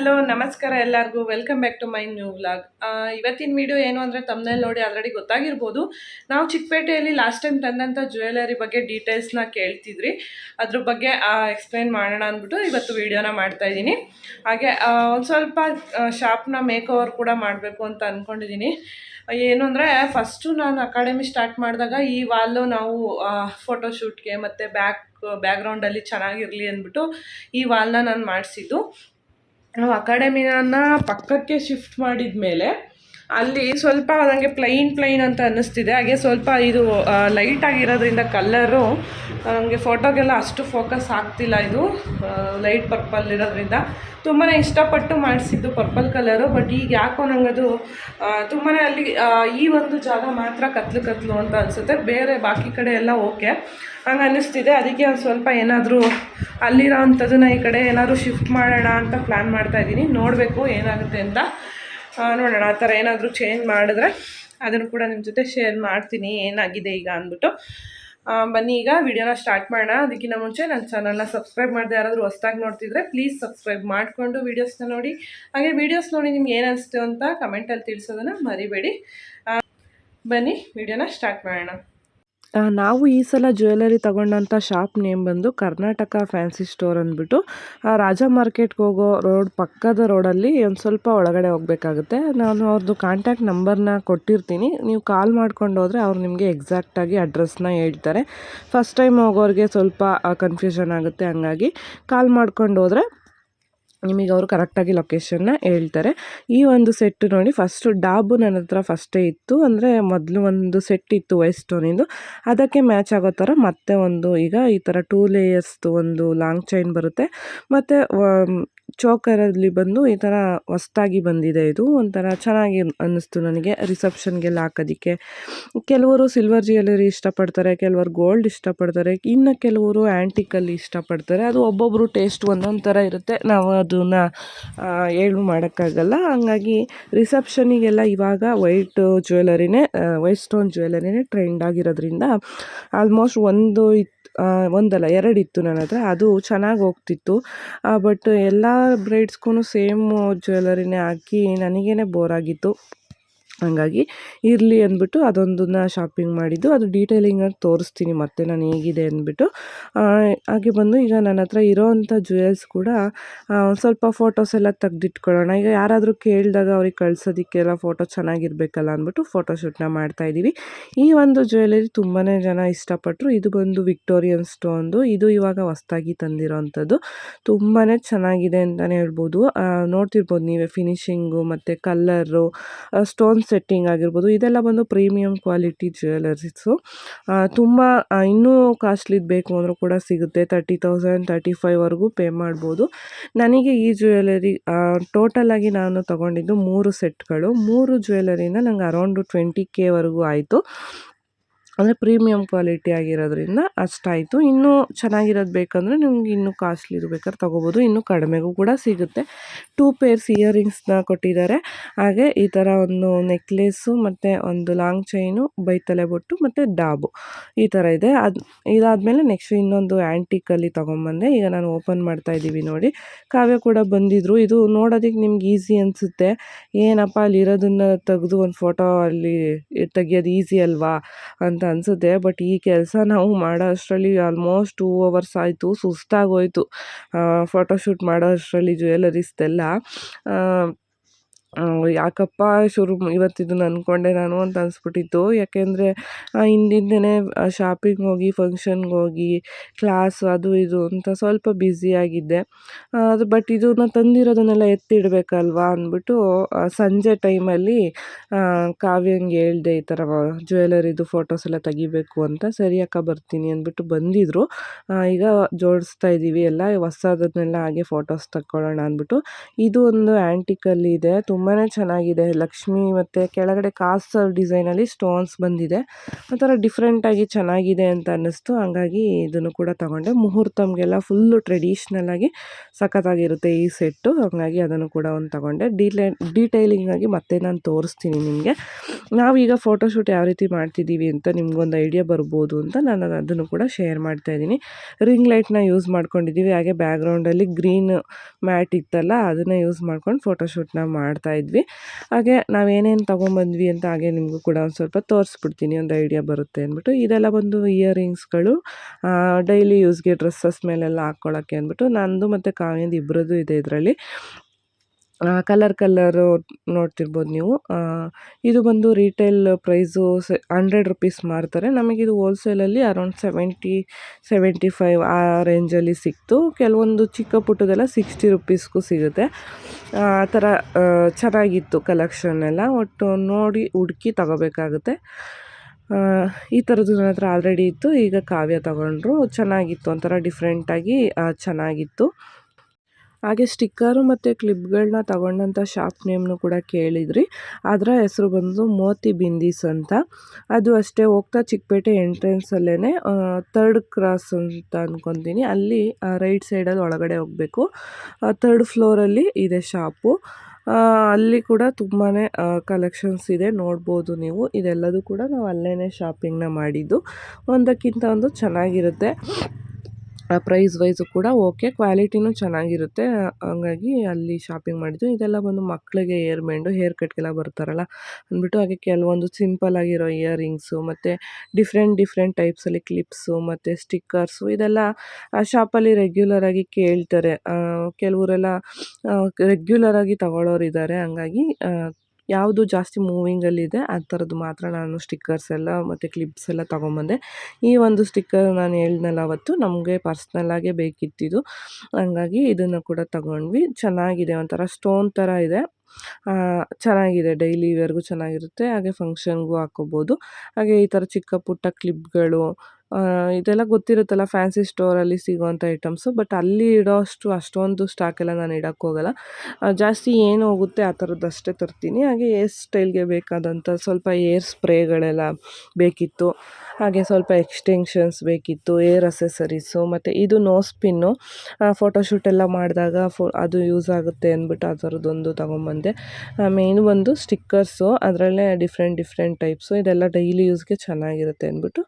Hello, ನಮಸ್ಕಾರ ಎಲ್ಲರಿಗೂ. Welcome back to my new vlog ಇವತ್ತಿನ ವಿಡಿಯೋ ಏನು ಅಂದರೆ ತಮ್ಮನಲ್ಲಿ ನೋಡಿ ಆಲ್ರೆಡಿ ಗೊತ್ತಾಗಿರ್ಬೋದು. ನಾವು ಚಿಕ್ಕಪೇಟೆಯಲ್ಲಿ ಲಾಸ್ಟ್ ಟೈಮ್ ತಂದಂಥ ಜ್ಯುವೆಲರಿ ಬಗ್ಗೆ ಡೀಟೇಲ್ಸ್ನ ಕೇಳ್ತಿದ್ರಿ. ಅದ್ರ ಬಗ್ಗೆ ಎಕ್ಸ್ಪ್ಲೈನ್ ಮಾಡೋಣ ಅಂದ್ಬಿಟ್ಟು ಇವತ್ತು ವೀಡಿಯೋನ ಮಾಡ್ತಾ ಇದ್ದೀನಿ. ಹಾಗೆ ಒಂದು ಸ್ವಲ್ಪ ಶಾಪ್ನ ಮೇಕ್ ಓವರ್ ಕೂಡ ಮಾಡಬೇಕು ಅಂತ ಅಂದ್ಕೊಂಡಿದ್ದೀನಿ ಏನು ಅಂದರೆ ಫಸ್ಟು ನಾನು ಅಕಾಡೆಮಿ ಸ್ಟಾರ್ಟ್ ಮಾಡಿದಾಗ ಈ ವಾಲು ನಾವು ಫೋಟೋಶೂಟ್ಗೆ ಮತ್ತು ಬ್ಯಾಕ್ ಬ್ಯಾಕ್ಗ್ರೌಂಡಲ್ಲಿ ಚೆನ್ನಾಗಿರಲಿ ಅಂದ್ಬಿಟ್ಟು ಈ ವಾಲ್ನ ನಾನು ಮಾಡಿಸಿದ್ದು. ನಾವು ಅಕಾಡೆಮಿನ ಪಕ್ಕಕ್ಕೆ ಶಿಫ್ಟ್ ಮಾಡಿದ ಮೇಲೆ ಅಲ್ಲಿ ಸ್ವಲ್ಪ ನನಗೆ ಪ್ಲೈನ್ ಪ್ಲೈನ್ ಅಂತ ಅನ್ನಿಸ್ತಿದೆ. ಹಾಗೆ ಸ್ವಲ್ಪ ಇದು ಲೈಟ್ ಆಗಿರೋದ್ರಿಂದ ಕಲ್ಲರು ನನಗೆ ಫೋಟೋಗೆಲ್ಲ ಅಷ್ಟು ಫೋಕಸ್ ಆಗ್ತಿಲ್ಲ ಇದು ಲೈಟ್ ಪರ್ಪಲ್ ಇರೋದ್ರಿಂದ. ತುಂಬಾ ಇಷ್ಟಪಟ್ಟು ಮಾಡಿಸಿದ್ದು ಪರ್ಪಲ್ ಕಲರು ಬಟ್ ಈಗ ಯಾಕೋ ನನಗದು ತುಂಬಾ ಅಲ್ಲಿ ಈ ಒಂದು ಜಾಗ ಮಾತ್ರ ಕತ್ಲು ಕತ್ಲು ಅಂತ ಅನಿಸುತ್ತೆ. ಬೇರೆ ಬಾಕಿ ಕಡೆ ಎಲ್ಲ ಓಕೆ ಹಂಗೆ ಅನ್ನಿಸ್ತಿದೆ. ಅದಕ್ಕೆ ಒಂದು ಸ್ವಲ್ಪ ಏನಾದರೂ ಅಲ್ಲಿರೋ ಅಂಥದ್ದನ್ನ ಈ ಕಡೆ ಏನಾದರೂ ಶಿಫ್ಟ್ ಮಾಡೋಣ ಅಂತ ಪ್ಲ್ಯಾನ್ ಮಾಡ್ತಾಯಿದ್ದೀನಿ ನೋಡಬೇಕು ಏನಾಗುತ್ತೆ ಅಂತ. ನೋಡೋಣ. ಆ ಥರ ಏನಾದರೂ ಚೇಂಜ್ ಮಾಡಿದ್ರೆ ಅದನ್ನು ಕೂಡ ನಿಮ್ಮ ಜೊತೆ ಶೇರ್ ಮಾಡ್ತೀನಿ. ಏನಾಗಿದೆ ಈಗ ಅಂದ್ಬಿಟ್ಟು. ಬನ್ನಿ ಈಗ ವಿಡಿಯೋನ ಸ್ಟಾರ್ಟ್ ಮಾಡೋಣ. ಅದಕ್ಕಿಂತ ಮುಂಚೆ ನನ್ನ ಚಾನಲ್ನ ಸಬ್ಸ್ಕ್ರೈಬ್ ಮಾಡಿದೆ ಯಾರಾದರೂ ಹೊಸ್ದಾಗಿ ನೋಡ್ತಿದ್ರೆ ಪ್ಲೀಸ್ ಸಬ್ಸ್ಕ್ರೈಬ್ ಮಾಡಿಕೊಂಡು ವೀಡಿಯೋಸ್ನ ನೋಡಿ. ಹಾಗೆ ವೀಡಿಯೋಸ್ ನೋಡಿ ನಿಮ್ಗೆ ಏನು ಅನಿಸ್ತು ಅಂತ ಕಮೆಂಟಲ್ಲಿ ತಿಳಿಸೋದನ್ನು ಮರಿಬೇಡಿ. ಬನ್ನಿ, ವಿಡಿಯೋನ ಸ್ಟಾರ್ಟ್ ಮಾಡೋಣ. ನಾವು ಈ ಸಲ ಜ್ಯುವೆಲರಿ ತಗೊಂಡಂಥ ಶಾಪ್ ನೇಮ್ ಬಂದು ಕರ್ನಾಟಕ ಫ್ಯಾನ್ಸಿ ಸ್ಟೋರ್ ಅಂದ್ಬಿಟ್ಟು ರಾಜ ಮಾರ್ಕೆಟ್ಗೆ ಹೋಗೋ ರೋಡ್ ಪಕ್ಕದ ರೋಡಲ್ಲಿ ಒಂದು ಸ್ವಲ್ಪ ಒಳಗಡೆ ಹೋಗಬೇಕಾಗುತ್ತೆ. ನಾನು ಅವ್ರದ್ದು ಕಾಂಟ್ಯಾಕ್ಟ್ ನಂಬರ್ನ ಕೊಟ್ಟಿರ್ತೀನಿ. ನೀವು ಕಾಲ್ ಮಾಡ್ಕೊಂಡು ಹೋದರೆ ಅವ್ರು ನಿಮಗೆ ಎಕ್ಸಾಕ್ಟಾಗಿ ಅಡ್ರೆಸ್ನ ಹೇಳ್ತಾರೆ. ಫಸ್ಟ್ ಟೈಮ್ ಹೋಗೋರಿಗೆ ಸ್ವಲ್ಪ ಕನ್ಫ್ಯೂಷನ್ ಆಗುತ್ತೆ. ಹಂಗಾಗಿ ಕಾಲ್ ಮಾಡ್ಕೊಂಡು ಹೋದರೆ ನಿಮಗೆ ಅವರು ಕರೆಕ್ಟಾಗಿ ಲೊಕೇಶನ್ನ ಹೇಳ್ತಾರೆ. ಈ ಒಂದು ಸೆಟ್ಟು ನೋಡಿ ಫಸ್ಟು ಡಾಬು ನನ್ನ ಹತ್ರ ಫಸ್ಟೇ ಇತ್ತು. ಅಂದರೆ ಮೊದಲು ಒಂದು ಸೆಟ್ ಇತ್ತು ವೈಟ್ ಸ್ಟೋನಿಂದು ಅದಕ್ಕೆ ಮ್ಯಾಚ್ ಆಗೋ ಥರ ಮತ್ತೆ ಒಂದು ಈಗ ಈ ಥರ ಟೂ ಲೇಯರ್ಸ್ದು ಒಂದು ಲಾಂಗ್ ಚೈನ್ ಬರುತ್ತೆ. ಮತ್ತು ಚೋಕರಲ್ಲಿ ಬಂದು ಈ ಥರ ಹೊಸ್ದಾಗಿ ಬಂದಿದೆ ಇದು. ಒಂಥರ ಚೆನ್ನಾಗಿ ಅನ್ನಿಸ್ತು ನನಗೆ. ರಿಸೆಪ್ಷನ್ಗೆಲ್ಲ ಹಾಕೋದಿಕ್ಕೆ. ಕೆಲವರು ಸಿಲ್ವರ್ ಜ್ಯುವೆಲರಿ ಇಷ್ಟಪಡ್ತಾರೆ, ಕೆಲವರು ಗೋಲ್ಡ್ ಇಷ್ಟಪಡ್ತಾರೆ, ಇನ್ನು ಕೆಲವರು ಆ್ಯಂಟಿಕಲ್ಲಿ ಇಷ್ಟಪಡ್ತಾರೆ. ಅದು ಒಬ್ಬೊಬ್ಬರು ಟೇಸ್ಟ್ ಒಂದೊಂದು ಥರ ಇರುತ್ತೆ. ನಾವು ಅದನ್ನು ಹೇಳು ಮಾಡೋಕ್ಕಾಗಲ್ಲ. ಹಂಗಾಗಿ ರಿಸೆಪ್ಷನಿಗೆಲ್ಲ ಇವಾಗ ವೈಟ್ ಜ್ಯುವೆಲರಿನೇ ವೈಟ್ ಸ್ಟೋನ್ ಜ್ಯುವೆಲರಿನೇ ಟ್ರೆಂಡ್ ಆಗಿರೋದ್ರಿಂದ ಆಲ್ಮೋಸ್ಟ್ ಒಂದು ಒಂದಲ್ಲ, ಎರಡಿತ್ತು ನನ್ನ ಹತ್ರ. ಅದು ಚೆನ್ನಾಗಿ ಹೋಗ್ತಿತ್ತು. ಬಟ್ ಎಲ್ಲ ಬ್ರೈಡ್ಸ್ಗೂ ಸೇಮ್ ಜ್ಯುವೆಲರಿನೇ ಹಾಕಿ ನನಗೇ ಬೋರ್ ಆಗಿತ್ತು. ಹಾಗಾಗಿ ಇರಲಿ ಅಂದ್ಬಿಟ್ಟು ಅದೊಂದನ್ನ ಶಾಪಿಂಗ್ ಮಾಡಿದ್ದು. ಅದು ಡೀಟೇಲಿಂಗಾಗಿ ತೋರಿಸ್ತೀನಿ ಮತ್ತೆ ನಾನು ಹೇಗಿದೆ ಅಂದ್ಬಿಟ್ಟು. ಹಾಗೆ ಬಂದು ಈಗ ನನ್ನ ಹತ್ರ ಇರೋವಂಥ ಜ್ಯುವೆಲ್ಸ್ ಕೂಡ ಸ್ವಲ್ಪ ಫೋಟೋಸ್ ಎಲ್ಲ ತೆಗ್ದಿಟ್ಕೊಳ್ಳೋಣ. ಈಗ ಯಾರಾದರೂ ಕೇಳಿದಾಗ ಅವ್ರಿಗೆ ಕಳ್ಸೋದಕ್ಕೆಲ್ಲ ಫೋಟೋ ಚೆನ್ನಾಗಿರ್ಬೇಕಲ್ಲ ಅಂದ್ಬಿಟ್ಟು ಫೋಟೋಶೂಟ್ನ ಮಾಡ್ತಾಯಿದ್ದೀವಿ ಈ ಒಂದು ಜ್ಯುವೆಲರಿ ತುಂಬಾ ಜನ ಇಷ್ಟಪಟ್ಟರು ಇದು ಬಂದು ವಿಕ್ಟೋರಿಯನ್ ಸ್ಟೋನ್ದು ಇದು ಇವಾಗ ಹೊಸ್ದಾಗಿ ತಂದಿರೋವಂಥದ್ದು ತುಂಬಾ ಚೆನ್ನಾಗಿದೆ ಅಂತಲೇ ಹೇಳ್ಬೋದು. ನೋಡ್ತಿರ್ಬೋದು ನೀವೇ ಫಿನಿಶಿಂಗು ಮತ್ತು ಕಲ್ಲರು ಸ್ಟೋನ್ಸ್ ಸೆಟ್ಟಿಂಗ್ ಆಗಿರ್ಬೋದು, ಇದೆಲ್ಲ ಬಂದು ಪ್ರೀಮಿಯಂ ಕ್ವಾಲಿಟಿ ಜ್ಯುವೆಲರೀಸು. ತುಂಬ ಇನ್ನೂ ಕಾಸ್ಟ್ಲಿ ಬೇಕು ಅಂದರೂ ಕೂಡ ಸಿಗುತ್ತೆ. ತರ್ಟಿ ತೌಸಂಡ್ ತರ್ಟಿ ಫೈವ್ವರೆಗೂ ಪೇ ಮಾಡ್ಬೋದು. ನನಗೆ ಈ ಜ್ಯುವೆಲರಿ ಟೋಟಲಾಗಿ ನಾನು ತಗೊಂಡಿದ್ದು ಮೂರು ಸೆಟ್ಗಳು. ಮೂರು ಜ್ಯುವೆಲರಿಯಿಂದ ನಂಗೆ ಅರೌಂಡು ಟ್ವೆಂಟಿ ಕೆವರೆಗೂ ಆಯಿತು. ಅಂದರೆ ಪ್ರೀಮಿಯಂ ಕ್ವಾಲಿಟಿ ಆಗಿರೋದ್ರಿಂದ ಅಷ್ಟಾಯಿತು. ಇನ್ನೂ ಚೆನ್ನಾಗಿರೋದು ಬೇಕಂದರೆ ನಿಮ್ಗೆ ಇನ್ನೂ ಕಾಸ್ಟ್ಲಿ ಬೇಕಾದ್ರೆ ತೊಗೋಬೋದು. ಇನ್ನೂ ಕಡಿಮೆಗೂ ಕೂಡ ಸಿಗುತ್ತೆ. ಟೂ ಪೇರ್ಸ್ ಇಯರಿಂಗ್ಸ್ನ ಕೊಟ್ಟಿದ್ದಾರೆ. ಹಾಗೆ ಈ ಥರ ಒಂದು ನೆಕ್ಲೆಸ್ಸು ಮತ್ತು ಒಂದು ಲಾಂಗ್ ಚೈನು ಬೈತಲೆ ಬೊಟ್ಟು ಮತ್ತು ಡಾಬು ಈ ಥರ ಇದೆ. ಅದು ಇದಾದಮೇಲೆ ನೆಕ್ಸ್ಟ್ ಇನ್ನೊಂದು ಆ್ಯಂಟಿಕಲ್ಲಿ ತೊಗೊಂಬಂದೆ. ಈಗ ನಾನು ಓಪನ್ ಮಾಡ್ತಾ ಇದ್ದೀವಿ ನೋಡಿ. ಕಾವ್ಯ ಕೂಡ ಬಂದಿದ್ದರು ಇದು ನೋಡೋದಕ್ಕೆ ನಿಮ್ಗೆ ಈಸಿ ಅನಿಸುತ್ತೆ. ಏನಪ್ಪ ಅಲ್ಲಿರೋದನ್ನು ತೆಗೆದು ಒಂದು ಫೋಟೋ ಅಲ್ಲಿ ತೆಗಿಯೋದು ಈಸಿ ಅಲ್ವಾ ಅಂತ ಅನಿಸುತ್ತೆ. ಬಟ್ ಈ ಕೆಲಸ ನಾವು ಮಾಡೋ ಅಷ್ಟರಲ್ಲಿ ಆಲ್ಮೋಸ್ಟ್ ಟೂ ಅವರ್ಸ್ ಆಯಿತು. ಸುಸ್ತಾಗೋಯಿತು. ಫೋಟೋಶೂಟ್ ಮಾಡೋ ಅಷ್ಟರಲ್ಲಿ ಜ್ಯುವೆಲರೀಸ್ದೆಲ್ಲ ಯಾಕಪ್ಪ ಶುರು ಇವತ್ತಿದನ್ನು ಅಂದ್ಕೊಂಡೆ ನಾನು ಅಂತ ಅನಿಸ್ಬಿಟ್ಟಿತ್ತು. ಯಾಕೆಂದರೆ ಹಿಂದಿನ ದಿನ ಶಾಪಿಂಗ್ ಹೋಗಿ ಫಂಕ್ಷನ್ಗೆ ಹೋಗಿ ಕ್ಲಾಸ್ ಅದು ಇದು ಅಂತ ಸ್ವಲ್ಪ ಬ್ಯುಸಿಯಾಗಿದ್ದೆ ಅದು ಬಟ್ ಇದನ್ನು ತಂದಿರೋದನ್ನೆಲ್ಲ ಎತ್ತಿಡಬೇಕಲ್ವಾ ಅಂದ್ಬಿಟ್ಟು ಸಂಜೆ ಟೈಮಲ್ಲಿ ಕಾವ್ಯಂಗೆ ಹೇಳ್ದೆ ಈ ಥರ ಜ್ಯುವೆಲರಿದು ಫೋಟೋಸ್ ಎಲ್ಲ ತೆಗಿಬೇಕು ಅಂತ, ಸರಿ ಅಕ್ಕ ಬರ್ತೀನಿ ಅಂದ್ಬಿಟ್ಟು ಬಂದಿದ್ದರು ಈಗ ಜೋಡಿಸ್ತಾ ಇದ್ದೀವಿ ಎಲ್ಲ, ಹೊಸದನ್ನೆಲ್ಲ ಹಾಗೆ ಫೋಟೋಸ್ ತಕ್ಕೊಳ್ಳೋಣ ಅಂದ್ಬಿಟ್ಟು ಇದು ಒಂದು ಆ್ಯಂಟಿಕಲ್ಲಿ ಇದೆ, ತುಂಬ ತುಂಬಾ ಚೆನ್ನಾಗಿದೆ. ಲಕ್ಷ್ಮಿ ಮತ್ತು ಕೆಳಗಡೆ ಕಾಸು ಡಿಸೈನಲ್ಲಿ ಸ್ಟೋನ್ಸ್ ಬಂದಿದೆ. ಒಂಥರ ಡಿಫ್ರೆಂಟಾಗಿ ಚೆನ್ನಾಗಿದೆ ಅಂತ ಅನ್ನಿಸ್ತು. ಹಂಗಾಗಿ ಇದನ್ನು ಕೂಡ ತಗೊಂಡೆ. ಮುಹೂರ್ತಮ್ಗೆಲ್ಲ ಫುಲ್ಲು ಟ್ರೆಡಿಷ್ನಲ್ ಆಗಿ ಸಖತ್ತಾಗಿರುತ್ತೆ ಈ ಸೆಟ್ಟು. ಹಾಗಾಗಿ ಅದನ್ನು ಕೂಡ ಒಂದು ತಗೊಂಡೆ. ಡೀಟೇ ಡೀಟೈಲಿಂಗ್ ಆಗಿ ಮತ್ತೆ ನಾನು ತೋರಿಸ್ತೀನಿ ನಿಮಗೆ. ನಾವೀಗ ಫೋಟೋಶೂಟ್ ಯಾವ ರೀತಿ ಮಾಡ್ತಿದ್ದೀವಿ ಅಂತ ನಿಮಗೊಂದು ಐಡಿಯಾ ಬರ್ಬೋದು ಅಂತ ನಾನು ಅದನ್ನು ಕೂಡ ಶೇರ್ ಮಾಡ್ತಾ ಇದ್ದೀನಿ. ರಿಂಗ್ ಲೈಟ್ನ ಯೂಸ್ ಮಾಡ್ಕೊಂಡಿದ್ದೀವಿ ಹಾಗೆ ಬ್ಯಾಕ್ಗ್ರೌಂಡಲ್ಲಿ ಗ್ರೀನ್ ಮ್ಯಾಟ್ ಇತ್ತಲ್ಲ, ಅದನ್ನು ಯೂಸ್ ಮಾಡ್ಕೊಂಡು ಫೋಟೋಶೂಟ್ನ ಮಾಡ್ತಾ ಇದ್ವಿ. ಹಾಗೆ ನಾವೇನೇನು ತೊಗೊಂಬಂದ್ವಿ ಅಂತ ಹಾಗೆ ನಿಮಗೂ ಕೂಡ ಒಂದು ಸ್ವಲ್ಪ ತೋರಿಸ್ಬಿಡ್ತೀನಿ, ಒಂದು ಐಡಿಯಾ ಬರುತ್ತೆ ಅಂದ್ಬಿಟ್ಟು. ಇದೆಲ್ಲ ಬಂದು ಇಯರಿಂಗ್ಸ್ಗಳು ಡೈಲಿ ಯೂಸ್ಗೆ ಡ್ರೆಸ್ಸಸ್ ಮೇಲೆಲ್ಲ ಹಾಕ್ಕೊಳ್ಳೋಕ್ಕೆ ಅಂದ್ಬಿಟ್ಟು ನಂದು ಮತ್ತು ಕಾವ್ಯಂದು ಇಬ್ಬರದ್ದು ಇದೆ ಇದರಲ್ಲಿ. ಕಲರ್ ಕಲ್ಲರು ನೋಡ್ತಿರ್ಬೋದು ನೀವು. ಇದು ಬಂದು retail price say hundred rupees ಮಾರ್ತಾರೆ. ನಮಗಿದು ಹೋಲ್ಸೇಲಲ್ಲಿ ಅರೌಂಡ್ ಸೆವೆಂಟಿ ಸೆವೆಂಟಿ ಫೈವ್ ಆ ರೇಂಜಲ್ಲಿ ಸಿಕ್ತು. ಕೆಲವೊಂದು ಚಿಕ್ಕ ಪುಟ್ಟದೆಲ್ಲ ಸಿಕ್ಸ್ಟಿ ರುಪೀಸ್ಗೂ ಸಿಗುತ್ತೆ. ಆ ಥರ ಚೆನ್ನಾಗಿತ್ತು ಕಲೆಕ್ಷನ್ ಎಲ್ಲ. ಒಟ್ಟು ನೋಡಿ ಹುಡುಕಿ ತಗೋಬೇಕಾಗುತ್ತೆ. ಈ ಥರದ್ದು ನನ್ನ ಹತ್ರ ಆಲ್ರೆಡಿ ಇತ್ತು. ಈಗ ಕಾವ್ಯ ತಗೊಂಡ್ರು. ಚೆನ್ನಾಗಿತ್ತು ಒಂಥರ ಡಿಫ್ರೆಂಟಾಗಿ ಚೆನ್ನಾಗಿತ್ತು. ಹಾಗೆ ಸ್ಟಿಕ್ಕರು ಮತ್ತು ಕ್ಲಿಪ್ಗಳನ್ನ ತಗೊಂಡಂಥ ಶಾಪ್ ನೇಮ್ನು ಕೂಡ ಕೇಳಿದ್ರಿ. ಅದರ ಹೆಸರು ಬಂದು ಮೋತಿ ಬಿಂದೀಸ್ ಅಂತ. ಅದು ಅಷ್ಟೇ, ಹೋಗ್ತಾ ಚಿಕ್ಕಪೇಟೆ ಎಂಟ್ರೆನ್ಸಲ್ಲೇ ತರ್ಡ್ ಕ್ರಾಸ್ ಅಂತ ಅಂದ್ಕೊತೀನಿ ಅಲ್ಲಿ ರೈಟ್ ಸೈಡಲ್ಲಿ ಒಳಗಡೆ ಹೋಗಬೇಕು. ತರ್ಡ್ ಫ್ಲೋರಲ್ಲಿ ಇದೆ ಶಾಪು. ಅಲ್ಲಿ ಕೂಡ ತುಂಬಾ ಕಲೆಕ್ಷನ್ಸ್ ಇದೆ. ನೋಡ್ಬೋದು ನೀವು. ಇದೆಲ್ಲದೂ ಕೂಡ ನಾವು ಅಲ್ಲೇ ಶಾಪಿಂಗ್ನ ಮಾಡಿದ್ದು. ಒಂದಕ್ಕಿಂತ ಒಂದು ಚೆನ್ನಾಗಿರುತ್ತೆ. ಪ್ರೈಸ್ ವೈಸು ಕೂಡ ಓಕೆ ಕ್ವಾಲಿಟಿನೂ ಚೆನ್ನಾಗಿರುತ್ತೆ. ಹಂಗಾಗಿ ಅಲ್ಲಿ ಶಾಪಿಂಗ್ ಮಾಡಿದ್ದು. ಇದೆಲ್ಲ ಬಂದು ಮಕ್ಕಳಿಗೆ ಏರ್ ಬ್ಯಾಂಡು ಹೇರ್ ಕಟ್ಗೆಲ್ಲ ಬರ್ತಾರಲ್ಲ, ಅಂದ್ಬಿಟ್ಟು ಹಾಗೆ ಕೆಲವೊಂದು ಸಿಂಪಲ್ ಆಗಿರೋ ಇಯರಿಂಗ್ಸು ಮತ್ತು ಡಿಫ್ರೆಂಟ್ ಡಿಫ್ರೆಂಟ್ ಟೈಪ್ಸಲ್ಲಿ ಕ್ಲಿಪ್ಸು ಮತ್ತು ಸ್ಟಿಕ್ಕರ್ಸು ಇದೆಲ್ಲ, ಆ ಶಾಪಲ್ಲಿ ರೆಗ್ಯುಲರಾಗಿ ಕೇಳ್ತಾರೆ. ಕೆಲವರೆಲ್ಲ ರೆಗ್ಯುಲರಾಗಿ ತಗೊಳ್ಳೋರು ಇದ್ದಾರೆ ಹಂಗಾಗಿ ಯಾವುದು ಜಾಸ್ತಿ ಮೂವಿಂಗಲ್ಲಿದೆ ಆ ಥರದ್ದು ಮಾತ್ರ ನಾನು ಸ್ಟಿಕ್ಕರ್ಸ್ ಎಲ್ಲ ಮತ್ತು ಕ್ಲಿಪ್ಸ್ ಎಲ್ಲ ತೊಗೊಂಬಂದೆ. ಈ ಒಂದು ಸ್ಟಿಕ್ಕರ್ ನಾನು ಹೇಳ್ದನಲ್ಲ ಅವತ್ತು, ನಮಗೆ ಪರ್ಸ್ನಲ್ಲಾಗೇ ಬೇಕಿತ್ತಿದ್ದು ಹಂಗಾಗಿ ಇದನ್ನು ಕೂಡ ತಗೊಂಡ್ವಿ. ಚೆನ್ನಾಗಿದೆ, ಒಂಥರ ಸ್ಟೋನ್ ಥರ ಇದೆ. ಚೆನ್ನಾಗಿದೆ, ಡೈಲಿ ವೇರ್ಗೂ ಚೆನ್ನಾಗಿರುತ್ತೆ. ಹಾಗೆ ಫಂಕ್ಷನ್ಗೂ ಹಾಕೋಬೋದು ಹಾಗೆ ಈ ಥರ ಚಿಕ್ಕ ಪುಟ್ಟ ಕ್ಲಿಪ್ಗಳು ಇದೆಲ್ಲ ಗೊತ್ತಿರುತ್ತಲ್ಲ ಫ್ಯಾನ್ಸಿ ಸ್ಟೋರಲ್ಲಿ ಸಿಗುವಂಥ ಐಟಮ್ಸು, ಬಟ್ ಅಲ್ಲಿ ಇಡೋ ಅಷ್ಟು ಅಷ್ಟೊಂದು ಸ್ಟಾಕೆಲ್ಲ ನಾನು ಇಡೋಕ್ಕೆ ಹೋಗಲ್ಲ. ಜಾಸ್ತಿ ಏನು ಹೋಗುತ್ತೆ ಆ ಥರದ್ದಷ್ಟೇ ತರ್ತೀನಿ. ಹಾಗೆ ಏರ್ ಸ್ಟೈಲ್ಗೆ ಬೇಕಾದಂಥ ಸ್ವಲ್ಪ ಏರ್ ಸ್ಪ್ರೇಗಳೆಲ್ಲ ಬೇಕಿತ್ತು. ಹಾಗೆ ಸ್ವಲ್ಪ ಎಕ್ಸ್ಟೆನ್ಷನ್ಸ್ ಬೇಕಿತ್ತು ಏರ್ ಅಸೆಸರೀಸು ಮತ್ತು ಇದು ನೋಸ್ ಪಿನ್ನು ಫೋಟೋಶೂಟ್ ಎಲ್ಲ ಮಾಡಿದಾಗ ಫೋ, ಅದು ಯೂಸ್ ಆಗುತ್ತೆ ಅಂದ್ಬಿಟ್ಟು ಆ ಥರದ್ದೊಂದು ತೊಗೊಂಬಂದೆ. ಮೇನ್ ಒಂದು ಸ್ಟಿಕ್ಕರ್ಸು, ಅದರಲ್ಲೇ ಡಿಫ್ರೆಂಟ್ ಡಿಫ್ರೆಂಟ್ ಟೈಪ್ಸು, ಇದೆಲ್ಲ ಡೈಲಿ ಯೂಸ್ಗೆ ಚೆನ್ನಾಗಿರುತ್ತೆ ಅಂದ್ಬಿಟ್ಟು.